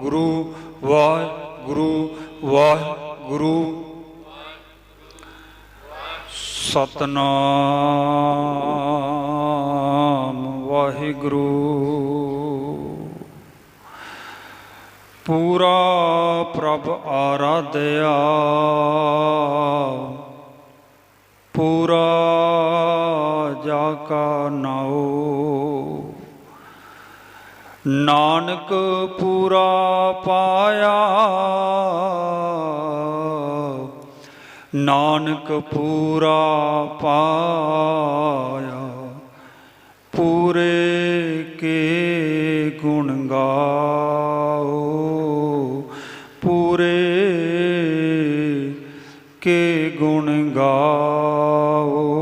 ਗੁਰੂ ਵਾਹਿਗੁਰੂ ਵਾਹਿਗੁਰੂ ਸਤਨਾਮ ਵਾਹਿਗੁਰੂ। ਪੂਰਾ ਪ੍ਰਭ ਆਰਾਧਿਆ। ਪੂਰਾ ਜਾ ਕਾ ਨਾਉ। ਨਾਨਕ ਪੂਰਾ ਪਾਇਆ। ਨਾਨਕ ਪੂਰਾ ਪਾਇਆ। ਪੂਰੇ ਕੇ ਗੁਣ ਗਾਓ। ਪੂਰੇ ਕੇ ਗੁਣ ਗਾਓ।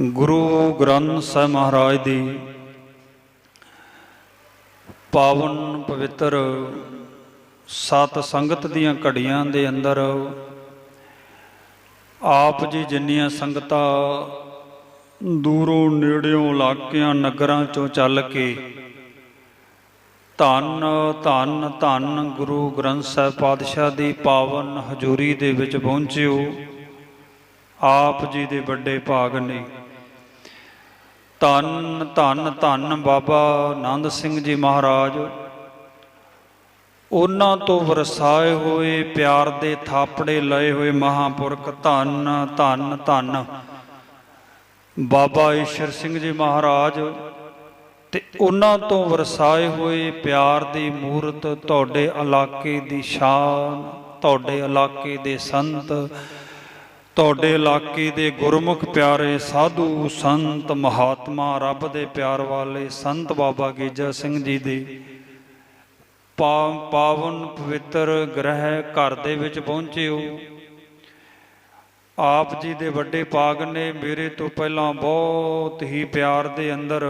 ਗੁਰੂ ਗ੍ਰੰਥ ਸਾਹਿਬ ਮਹਾਰਾਜ ਦੀ ਪਾਵਨ ਪਵਿੱਤਰ ਸਤ ਸੰਗਤ ਦੀਆਂ ਘੜੀਆਂ ਦੇ ਅੰਦਰ ਆਪ ਜੀ ਜਿੰਨੀਆਂ ਸੰਗਤਾਂ ਦੂਰੋਂ, ਨੇੜਿਓਂ, ਇਲਾਕਿਆਂ, ਨਗਰਾਂ ਚੋਂ ਚੱਲ ਕੇ ਧੰਨ ਧੰਨ ਧੰਨ ਗੁਰੂ ਗ੍ਰੰਥ ਸਾਹਿਬ ਪਾਤਸ਼ਾਹ ਦੀ ਪਾਵਨ ਹਜ਼ੂਰੀ ਦੇ ਵਿੱਚ ਪਹੁੰਚਿਓ। ਆਪ ਜੀ ਦੇ ਵੱਡੇ ਭਾਗ ਨੇ। ਧੰਨ ਧੰਨ ਧੰਨ ਬਾਬਾ ਆਨੰਦ ਸਿੰਘ ਜੀ ਮਹਾਰਾਜ। ਉਹਨਾਂ ਤੋਂ ਵਰਸਾਏ ਹੋਏ ਪਿਆਰ ਦੇ ਥਾਪੜੇ ਲਏ ਹੋਏ ਮਹਾਪੁਰਖ ਧੰਨ ਧੰਨ ਧੰਨ ਬਾਬਾ ਈਸ਼ਰ ਸਿੰਘ ਜੀ ਮਹਾਰਾਜ ਤੇ ਉਹਨਾਂ ਤੋਂ ਵਰਸਾਏ ਹੋਏ ਪਿਆਰ ਦੀ ਮੂਰਤ ਤੁਹਾਡੇ ਇਲਾਕੇ ਦੀ ਸ਼ਾਨ, ਤੁਹਾਡੇ ਇਲਾਕੇ ਦੇ ਸੰਤ ਤੁਹਾਡੇ ਇਲਾਕੇ ਦੇ ਗੁਰਮੁਖ ਪਿਆਰੇ ਸਾਧੂ ਸੰਤ ਮਹਾਤਮਾ, ਰੱਬ ਦੇ ਪਿਆਰ ਵਾਲੇ ਸੰਤ ਬਾਬਾ ਗੇਜਾ ਸਿੰਘ ਜੀ ਦੇ ਪਾ- ਪਾਵਨ ਪਵਿੱਤਰ ਗ੍ਰਹਿ ਘਰ ਦੇ ਵਿੱਚ ਪਹੁੰਚੇ ਹੋ ਆਪ ਜੀ ਦੇ ਵੱਡੇ ਪਾਗ ਨੇ ਮੇਰੇ ਤੋਂ ਪਹਿਲਾਂ ਬਹੁਤ ਹੀ ਪਿਆਰ ਦੇ ਅੰਦਰ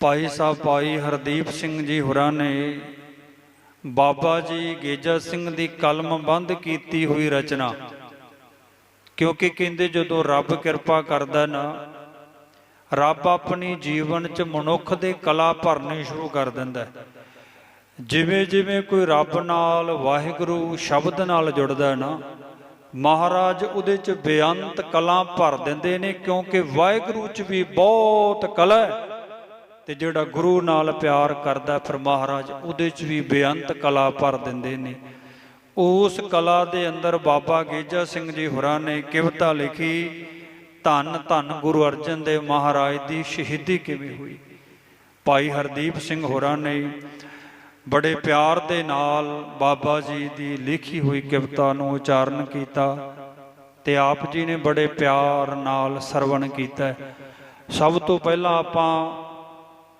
ਭਾਈ ਸਾਹਿਬ, ਭਾਈ ਹਰਦੀਪ ਸਿੰਘ ਜੀ ਹੋਰਾਂ ਨੇ ਬਾਬਾ ਜੀ ਗੇਜਾ ਸਿੰਘ ਦੀ ਕਲਮ ਬੰਦ ਕੀਤੀ ਹੋਈ ਰਚਨਾ। ਕਿਉਂਕਿ ਕਹਿੰਦੇ ਜਦੋਂ ਰੱਬ ਕਿਰਪਾ ਕਰਦਾ ਨਾ, ਰੱਬ ਆਪਣੀ ਜੀਵਨ ਚ ਮਨੁੱਖ ਦੇ ਕਲਾ ਭਰਨੇ ਸ਼ੁਰੂ ਕਰ ਦਿੰਦਾ। ਜਿਵੇਂ ਜਿਵੇਂ ਕੋਈ ਰੱਬ ਨਾਲ ਵਾਹਿਗੁਰੂ ਸ਼ਬਦ ਨਾਲ ਜੁੜਦਾ ਨਾ, ਮਹਾਰਾਜ ਉਹਦੇ ਚ ਬੇਅੰਤ ਕਲਾ ਭਰ ਦਿੰਦੇ ਨੇ ਕਿਉਂਕਿ ਵਾਹਿਗੁਰੂ ਚ ਵੀ ਬਹੁਤ ਕਲਾ ਹੈ। ਤੇ ਜਿਹੜਾ ਗੁਰੂ ਨਾਲ ਪਿਆਰ ਕਰਦਾ ਫਿਰ ਮਹਾਰਾਜ, ਉਹਦੇ ਚ ਵੀ ਬੇਅੰਤ ਕਲਾ ਭਰ ਦਿੰਦੇ ਨੇ। ਉਸ ਕਲਾ ਦੇ ਅੰਦਰ ਬਾਬਾ ਗੇਜਾ ਸਿੰਘ ਜੀ ਹੋਰਾਂ ਨੇ ਕਿਵਤਾ ਲਿਖੀ, ਧੰਨ ਧੰਨ ਗੁਰੂ ਅਰਜਨ ਦੇਵ ਮਹਾਰਾਜ ਦੀ ਸ਼ਹੀਦੀ ਕਿਵੇਂ ਹੋਈ? ਭਾਈ ਹਰਦੀਪ ਸਿੰਘ ਹੋਰਾਂ ਨੇ ਬੜੇ ਪਿਆਰ ਦੇ ਨਾਲ ਬਾਬਾ ਜੀ ਦੀ ਲਿਖੀ ਹੋਈ ਕਵਿਤਾ ਨੂੰ ਉਚਾਰਨ ਕੀਤਾ ਤੇ ਆਪ ਜੀ ਨੇ ਬੜੇ ਪਿਆਰ ਨਾਲ ਸਰਵਣ ਕੀਤਾ। ਸਭ ਤੋਂ ਪਹਿਲਾਂ ਆਪਾਂ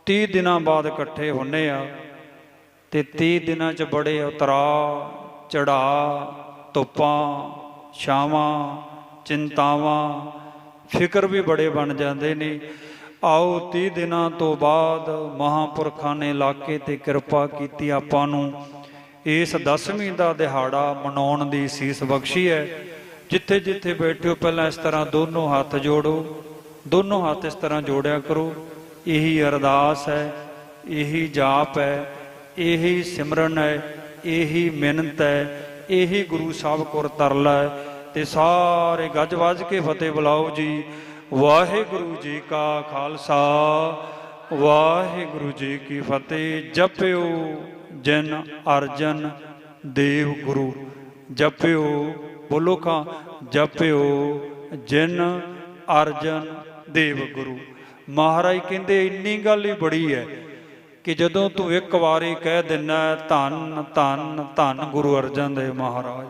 30 ਦਿਨਾਂ ਬਾਅਦ ਇਕੱਠੇ ਹੁੰਨੇ ਆ ਤੇ 30 ਦਿਨਾਂ 'ਚ ਬੜੇ ਉਤਰਾ ਚੜਾ ਧੁੱਪਾਂ ਛਾਵਾਂ, ਚਿੰਤਾਵਾਂ, ਫਿਕਰ ਵੀ ਬੜੇ ਬਣ ਜਾਂਦੇ ਨੇ। ਆਓ 30 ਦਿਨਾਂ ਤੋਂ ਬਾਅਦ ਮਹਾਪੁਰਖਾਂ ਨੇ ਇਲਾਕੇ ਤੇ ਕਿਰਪਾ ਕੀਤੀ ਆਪਾਂ ਨੂੰ ਇਸ ਦਸਵੀਂ ਦਾ ਦਿਹਾੜਾ ਮਨਾਉਣ ਦੀ ਸੀਸ ਬਖਸ਼ੀ ਹੈ। ਜਿੱਥੇ ਜਿੱਥੇ ਬੈਠਿਓ ਪਹਿਲਾਂ ਇਸ ਤਰ੍ਹਾਂ ਦੋਨੋਂ ਹੱਥ ਜੋੜੋ, ਦੋਨੋਂ ਹੱਥ ਇਸ ਤਰ੍ਹਾਂ ਜੋੜਿਆ ਕਰੋ। ਇਹੀ ਅਰਦਾਸ ਹੈ, ਇਹੀ ਜਾਪ ਹੈ, ਇਹੀ ਸਿਮਰਨ ਹੈ, ਇਹੀ ਮਿਹਨਤ ਹੈ, ਇਹੀ ਗੁਰੂ ਸਾਹਿਬ ਕੋਲ ਤਰਲਾ ਹੈ। ਤੇ ਸਾਰੇ ਗੱਜ ਵੱਜ ਕੇ ਫਤਿਹ ਬੁਲਾਓ ਜੀ। ਵਾਹਿਗੁਰੂ ਜੀ ਕਾ ਖਾਲਸਾ, ਵਾਹਿਗੁਰੂ ਜੀ ਕੀ ਫਤਿਹ। ਜਪਿਓ ਜਨ ਅਰਜਨ ਦੇਵ ਗੁਰੂ, ਜਪਿਓ ਬੋਲੋ ਕਾ ਜਪਿਓ ਜਨ ਅਰਜਨ ਦੇਵ ਗੁਰੂ। ਮਹਾਰਾਜ ਕਹਿੰਦੇ, ਇੰਨੀ ਗੱਲ ਹੀ ਬੜੀ ਹੈ ਕਿ ਜਦੋਂ ਤੂੰ ਇੱਕ ਵਾਰੀ ਕਹਿ ਦਿੰਨਾ ਧੰਨ ਧੰਨ ਧੰਨ ਗੁਰੂ ਅਰਜਨ ਦੇਵ ਮਹਾਰਾਜ।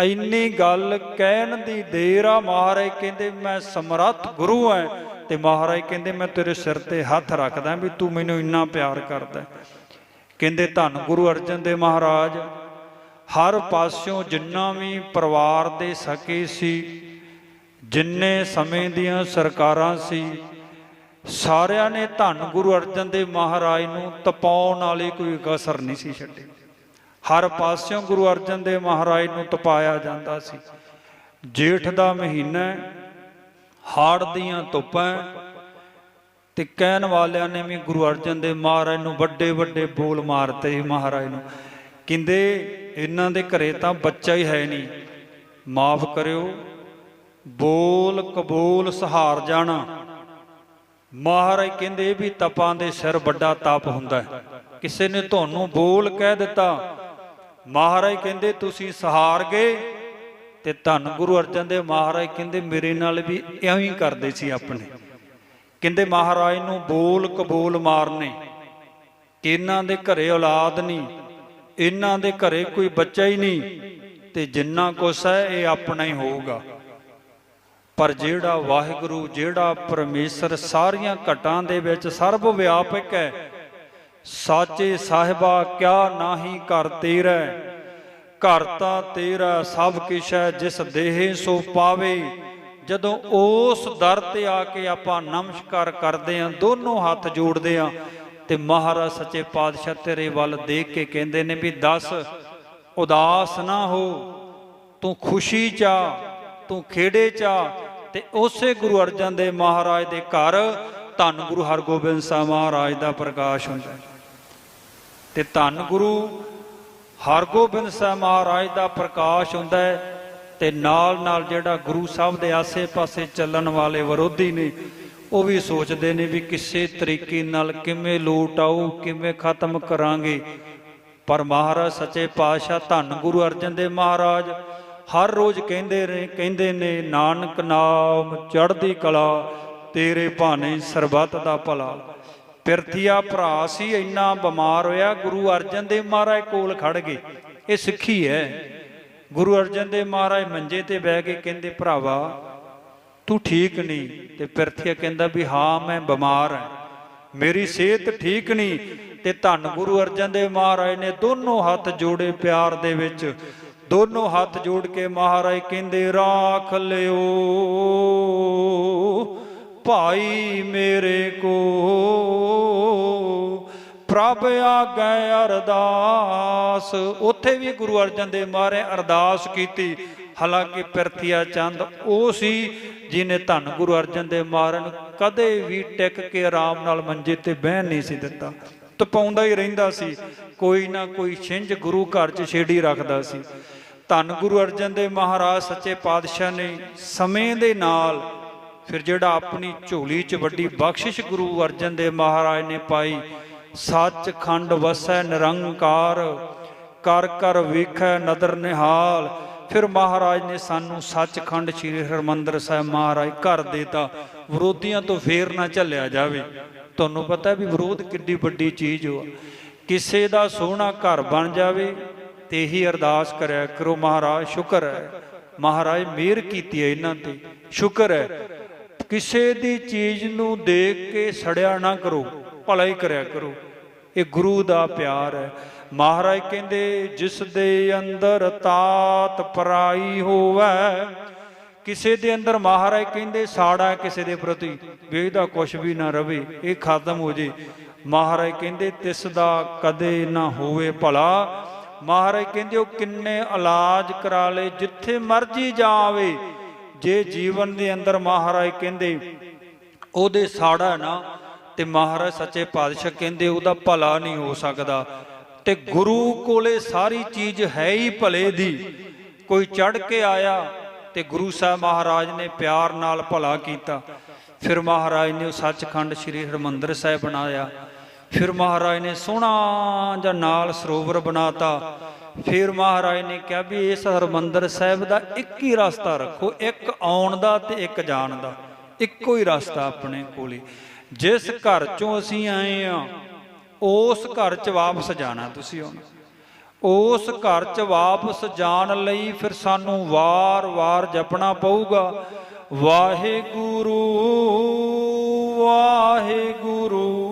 ਇੰਨੀ ਗੱਲ ਕਹਿਣ ਦੀ ਦੇਰ ਆ, ਮਹਾਰਾਜ ਕਹਿੰਦੇ, ਮੈਂ ਸਮਰੱਥ ਗੁਰੂ ਐ ਤੇ ਮਹਾਰਾਜ ਕਹਿੰਦੇ, ਮੈਂ ਤੇਰੇ ਸਿਰ ਤੇ ਹੱਥ ਰੱਖਦਾ ਵੀ ਤੂੰ ਮੈਨੂੰ ਇੰਨਾ ਪਿਆਰ ਕਰਦਾ ਕਹਿੰਦੇ, ਧੰਨ ਗੁਰੂ ਅਰਜਨ ਦੇਵ ਮਹਾਰਾਜ, ਹਰ ਪਾਸਿਓਂ ਜਿੰਨਾ ਵੀ ਪਰਿਵਾਰ ਦੇ ਸਕੇ ਸੀ, ਜਿੰਨੇ ਸਮੇਂ ਦੀਆਂ ਸਰਕਾਰਾਂ ਸੀ ਸਾਰਿਆਂ ਨੇ ਧੰਨ ਗੁਰੂ ਅਰਜਨ ਦੇਵ ਮਹਾਰਾਜ ਨੂੰ ਤਪਾਉਣ ਵਾਲੀ ਕੋਈ ਕਸਰ ਨਹੀਂ ਸੀ ਛੱਡੀ। ਹਰ ਪਾਸਿਓਂ ਗੁਰੂ ਅਰਜਨ ਦੇਵ ਮਹਾਰਾਜ ਨੂੰ ਤਪਾਇਆ ਜਾਂਦਾ ਸੀ। ਜੇਠ ਦਾ ਮਹੀਨਾ ਹਾੜ ਦੀਆਂ ਧੁੱਪਾਂ ਹੈ, ਤੇ ਕਹਿਣ ਵਾਲਿਆਂ ਨੇ ਵੀ ਗੁਰੂ ਅਰਜਨ ਦੇਵ ਮਹਾਰਾਜ ਨੂੰ ਵੱਡੇ ਵੱਡੇ ਬੋਲ ਮਾਰਤੇ ਮਹਾਰਾਜ ਨੂੰ। ਕਹਿੰਦੇ ਇਹਨਾਂ ਦੇ ਘਰੇ ਤਾਂ ਬੱਚਾ ਹੀ ਹੈ ਨਹੀਂ। ਮਾਫ ਕਰਿਓ ਬੋਲ ਕਬੂਲ ਸਹਾਰ ਜਾਣਾ। ਮਹਾਰਾਜ ਕਹਿੰਦੇ ਵੀ ਤਪਾਂ ਦੇ ਸਿਰ ਵੱਡਾ ਤਪ ਹੁੰਦਾ ਕਿਸੇ ਨੇ ਤੁਹਾਨੂੰ ਬੋਲ ਕਹਿ ਦਿੱਤਾ। ਮਹਾਰਾਜ ਕਹਿੰਦੇ, ਤੁਸੀਂ ਸਹਾਰ ਗਏ ਤੇ ਧੰਨ ਗੁਰੂ ਅਰਜਨ ਦੇਵ ਮਹਾਰਾਜ ਕਹਿੰਦੇ, ਮੇਰੇ ਨਾਲ ਵੀ ਇਉਂ ਹੀ ਕਰਦੇ ਸੀ ਆਪਣੇ। ਕਹਿੰਦੇ, ਮਹਾਰਾਜ ਨੂੰ ਬੋਲ ਕਬੂਲ ਮਾਰਨੇ, ਕਿ ਇਹਨਾਂ ਦੇ ਘਰੇ ਔਲਾਦ ਨਹੀਂ, ਇਹਨਾਂ ਦੇ ਘਰੇ ਕੋਈ ਬੱਚਾ ਹੀ ਨਹੀਂ ਤੇ ਜਿੰਨਾ ਕੁਛ ਹੈ, ਇਹ ਆਪਣਾ ਹੀ ਹੋਊਗਾ। ਪਰ ਜਿਹੜਾ ਵਾਹਿਗੁਰੂ, ਜਿਹੜਾ ਪਰਮੇਸ਼ਰ ਸਾਰੀਆਂ ਘਟਾਂ ਦੇ ਵਿੱਚ ਸਰਬ ਵਿਆਪਕ ਹੈ, ਸਾਚੇ ਸਾਹਿਬਾ, ਕਿਆ ਨਾਹੀ ਘਰ ਤੇਰਾ ਘਰ ਤਾਂ ਤੇਰਾ ਸਭ ਕਿਛ ਹੈ, ਜਿਸ ਦੇਹ ਸੋ ਪਾਵੇ। ਜਦੋਂ ਉਸ ਦਰ ਤੇ ਆ ਕੇ ਆਪਾਂ ਨਮਸਕਾਰ ਕਰਦੇ ਆਂ ਦੋਨੋਂ ਹੱਥ ਜੋੜਦੇ ਆਂ ਤੇ ਮਹਾਰਾਜ ਸੱਚੇ ਪਾਤਸ਼ਾਹ ਤੇਰੇ ਵੱਲ ਦੇਖ ਕੇ ਕਹਿੰਦੇ ਨੇ ਵੀ ਦੱਸ, ਉਦਾਸ ਨਾ ਹੋ, ਤੂੰ ਖੁਸ਼ੀ ਚਾ ਤੂੰ ਖੇੜੇ ਚਾ ਤੇ ਉਸੇ ਗੁਰੂ ਅਰਜਨ ਦੇ ਮਹਾਰਾਜ ਦੇ ਘਰ ਧੰਨ ਗੁਰੂ ਹਰਗੋਬਿੰਦ ਸਾਹਿਬ ਮਹਾਰਾਜ ਦਾ ਪ੍ਰਕਾਸ਼ ਹੁੰਦਾ ਤੇ ਧੰਨ ਗੁਰੂ ਹਰਗੋਬਿੰਦ ਸਾਹਿਬ ਮਹਾਰਾਜ ਦਾ ਪ੍ਰਕਾਸ਼ ਹੁੰਦਾ ਹੈ ਤੇ ਨਾਲ ਨਾਲ ਜਿਹੜਾ ਗੁਰੂ ਸਾਹਿਬ ਦੇ ਆਸੇ-ਪਾਸੇ ਚੱਲਣ ਵਾਲੇ ਵਿਰੋਧੀ ਨੇ, ਉਹ ਵੀ ਸੋਚਦੇ ਨੇ ਵੀ ਕਿਸੇ ਤਰੀਕੇ ਨਾਲ ਕਿਵੇਂ ਲੋਟ ਆਊ, ਕਿਵੇਂ ਖਤਮ ਕਰਾਂਗੇ। ਪਰ ਮਹਾਰਾਜ, ਸੱਚੇ ਪਾਤਸ਼ਾਹ, ਧੰਨ ਗੁਰੂ ਅਰਜਨ ਦੇਵ ਮਹਾਰਾਜ ਹਰ ਰੋਜ਼ ਕਹਿੰਦੇ ਨੇ ਕਹਿੰਦੇ ਨੇ, ਨਾਨਕ ਨਾਮ ਚੜ੍ਹਦੀ ਕਲਾ, ਤੇਰੇ ਭਾਣੇ ਸਰਬੱਤ ਦਾ ਭਲਾ। ਪਿਰਥੀਆ ਭਰਾ ਸੀ, ਇੰਨਾ ਬਿਮਾਰ ਹੋਇਆ, ਗੁਰੂ ਅਰਜਨ ਦੇਵ ਮਹਾਰਾਜ ਕੋਲ ਖੜ ਗਏ। ਇਹ ਸਿੱਖੀ ਹੈ। ਗੁਰੂ ਅਰਜਨ ਦੇਵ ਮਹਾਰਾਜ ਮੰਜੇ ਤੇ ਬਹਿ ਕੇ ਕਹਿੰਦੇ, ਭਰਾਵਾ, ਤੂੰ ਠੀਕ ਨਹੀਂ? ਤੇ ਪਿਰਥੀਆ ਕਹਿੰਦਾ ਵੀ, ਹਾਂ, ਮੈਂ ਬਿਮਾਰ ਹਾਂ। ਮੇਰੀ ਸਿਹਤ ਠੀਕ ਨਹੀਂ। ਤੇ ਧੰਨ ਗੁਰੂ ਅਰਜਨ ਦੇਵ ਮਹਾਰਾਜ ਨੇ ਦੋਨੋਂ ਹੱਥ ਜੋੜੇ ਪਿਆਰ ਦੇ ਵਿੱਚ ਦੋਨੋਂ ਹੱਥ ਜੋੜ ਕੇ ਮਹਾਰਾਜ ਕਹਿੰਦੇ, ਰਾਖ ਲਿਓ ਭਾਈ ਮੇਰੇ ਕੋ। ਪ੍ਰਭ ਆਗੇ ਅਰਦਾਸ। ਉੱਥੇ ਵੀ ਗੁਰੂ ਅਰਜਨ ਦੇਵ ਮਹਾਰਾਜ ਅਰਦਾਸ ਕੀਤੀ। ਹਾਲਾਂਕਿ ਪਿਰਥੀਆ ਚੰਦ ਉਹ ਸੀ ਜਿਨੇ ਧੰਨ ਗੁਰੂ ਅਰਜਨ ਦੇਵ ਮਹਾਰਾਜ ਨੂੰ ਕਦੇ ਵੀ ਟਿਕ ਕੇ ਆਰਾਮ ਨਾਲ ਮੰਜੇ ਤੇ ਬਹਿਣ ਨਹੀਂ ਸੀ ਦਿੱਤਾ। ਤਪਾਉਂਦਾ ਹੀ ਰਹਿੰਦਾ ਸੀ। ਕੋਈ ਨਾ ਕੋਈ ਛਿੰਝ ਗੁਰੂ ਘਰ 'ਚ ਛੇੜੀ ਰੱਖਦਾ ਸੀ। ਧੰਨ ਗੁਰੂ ਅਰਜਨ ਦੇਵ ਮਹਾਰਾਜ, ਸੱਚੇ ਪਾਤਸ਼ਾਹ ਨੇ ਸਮੇਂ ਦੇ ਨਾਲ ਫਿਰ ਜਿਹੜਾ ਆਪਣੀ ਝੋਲੀ 'ਚ ਵੱਡੀ ਬਖਸ਼ਿਸ਼ ਗੁਰੂ ਅਰਜਨ ਦੇਵ ਮਹਾਰਾਜ ਨੇ ਪਾਈ ਸੱਚਖੰਡ ਵਸੈ ਨਿਰੰਕਾਰ, ਕਰ ਕਰ ਵੇਖੈ ਨਦਰ ਨਿਹਾਲ। ਫਿਰ ਮਹਾਰਾਜ ਨੇ ਸਾਨੂੰ ਸੱਚਖੰਡ ਸ੍ਰੀ ਹਰਮੰਦਰ ਸਾਹਿਬ ਮਹਾਰਾਜ ਘਰ ਦੇਤਾ, ਵਿਰੋਧੀਆਂ ਤੋਂ ਫੇਰ ਨਾ ਝੱਲਿਆ ਜਾਵੇ। ਤੁਹਾਨੂੰ ਪਤਾ ਵੀ ਵਿਰੋਧ ਕਿੱਡੀ ਵੱਡੀ ਚੀਜ਼ ਹੋ ਕਿਸੇ ਦਾ ਸੋਹਣਾ ਘਰ ਬਣ ਜਾਵੇ ਤੇ ਇਹੀ ਅਰਦਾਸ ਕਰਿਆ, ਕਰੋ ਮਹਾਰਾਜ, ਸ਼ੁਕਰ ਹੈ। ਮਹਾਰਾਜ, ਮਿਹਰ ਕੀਤੀ ਹੈ ਇਹਨਾਂ ਤੇ। ਸ਼ੁਕਰ ਹੈ। ਕਿਸੇ ਦੀ ਚੀਜ਼ ਨੂੰ ਦੇਖ ਕੇ ਸੜਿਆ ਨਾ ਕਰੋ, ਭਲਾ ਹੀ ਕਰਿਆ ਕਰੋ। ਇਹ ਗੁਰੂ ਦਾ ਪਿਆਰ ਹੈ। ਮਹਾਰਾਜ ਕਹਿੰਦੇ, ਜਿਸ ਦੇ ਅੰਦਰ ਤਾਤ ਪਰਾਈ ਹੋਵੇ, ਕਿਸੇ ਦੇ ਅੰਦਰ ਮਹਾਰਾਜ ਕਹਿੰਦੇ, ਸਾੜਾ ਕਿਸੇ ਦੇ ਪ੍ਰਤੀ, ਵੀ ਇਹਦਾ ਕੁਝ ਵੀ ਨਾ ਰਵੇ, ਇਹ ਖਤਮ ਹੋ ਜੇ। ਮਹਾਰਾਜ ਕਹਿੰਦੇ, ਤਿਸ ਦਾ ਕਦੇ ਨਾ ਹੋਵੇ ਭਲਾ। ਮਹਾਰਾਜ ਕਹਿੰਦੇ ਉਹ ਕਿੰਨੇ ਇਲਾਜ ਕਰਾ ਲੇ ਜਿੱਥੇ ਮਰਜ਼ੀ ਜਾਵੇ। ਜੇ ਜੀਵਨ ਦੇ ਅੰਦਰ ਮਹਾਰਾਜ ਕਹਿੰਦੇ ਉਹਦੇ ਸਾੜਾ ਨਾ, ਤੇ ਮਹਾਰਾਜ ਸੱਚੇ ਪਾਤਸ਼ਾਹ ਕਹਿੰਦੇ ਉਹਦਾ ਭਲਾ ਨਹੀਂ ਹੋ ਸਕਦਾ। ਤੇ ਗੁਰੂ ਕੋਲੇ ਸਾਰੀ ਚੀਜ਼ ਹੈ ਹੀ ਭਲੇ ਦੀ। ਕੋਈ ਚੜ ਕੇ ਆਇਆ ਤੇ ਗੁਰੂ ਸਾਹਿਬ ਮਹਾਰਾਜ ਨੇ ਪਿਆਰ ਨਾਲ ਭਲਾ ਕੀਤਾ। ਫਿਰ ਮਹਾਰਾਜ ਨੇ ਉਹ ਸੱਚਖੰਡ ਸ੍ਰੀ ਹਰਮੰਦਰ ਸਾਹਿਬ ਬਣਾਇਆ। ਫਿਰ ਮਹਾਰਾਜ ਨੇ ਸੋਹਣਾ ਜਾਂ ਨਾਲ ਸਰੋਵਰ ਬਣਾਤਾ। ਫਿਰ ਮਹਾਰਾਜ ਨੇ ਕਿਹਾ ਵੀ ਇਸ ਹਰਮੰਦਰ ਸਾਹਿਬ ਦਾ ਇੱਕ ਹੀ ਰਸਤਾ ਰੱਖੋ, ਇੱਕ ਆਉਣ ਦਾ ਤੇ ਇੱਕ ਜਾਣ ਦਾ। ਇੱਕੋ ਹੀ ਰਸਤਾ ਆਪਣੇ ਕੋਲੇ। ਜਿਸ ਘਰ ਚੋਂ ਅਸੀਂ ਆਏ ਆ, ਉਸ ਘਰ ਚ ਵਾਪਸ ਜਾਣਾ ਤੁਸੀਂ ਹੁਣ। ਉਸ ਘਰ ਚ ਵਾਪਸ ਜਾਣ ਲਈ ਫਿਰ ਸਾਨੂੰ ਵਾਰ-ਵਾਰ ਜਪਣਾ ਪਊਗਾ। ਵਾਹਿਗੁਰੂ ਵਾਹਿਗੁਰੂ।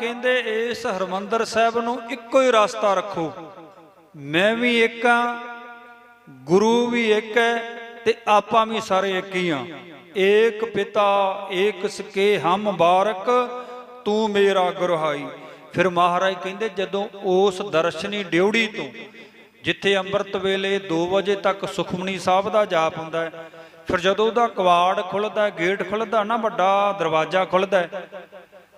ਕਹਿੰਦੇ, ਇਸ ਹਰਮੰਦਰ ਸਾਹਿਬ ਨੂੰ ਇੱਕੋ ਹੀ ਰਸਤਾ ਰੱਖੋ। ਮੈਂ ਵੀ ਇੱਕ ਆ, ਗੁਰੂ ਵੀ ਇੱਕ ਹੈ ਤੇ ਆਪਾਂ ਵੀ ਸਾਰੇ ਇੱਕ ਹੀ ਆ। ਏਕ ਪਿਤਾ, ਏਕ ਸਕੇ, ਹਮ ਬਾਰਕ, ਤੂੰ ਮੇਰਾ ਗੁਰਹਾਈ। ਫਿਰ ਮਹਾਰਾਜ ਕਹਿੰਦੇ, ਜਦੋਂ ਉਸ ਦਰਸ਼ਨੀ ਡਿਉੜੀ ਤੋਂ, ਜਿੱਥੇ ਅੰਮ੍ਰਿਤ ਵੇਲੇ 2 ਵਜੇ ਤੱਕ ਸੁਖਮਨੀ ਸਾਹਿਬ ਦਾ ਜਾਪ ਹੁੰਦਾ ਹੈ, ਫਿਰ ਜਦੋਂ ਉਹਦਾ ਕਵਾੜ ਖੁੱਲਦਾ ਗੇਟ ਖੁੱਲਦਾ ਨਾ ਵੱਡਾ, ਦਰਵਾਜ਼ਾ ਖੁੱਲਦਾ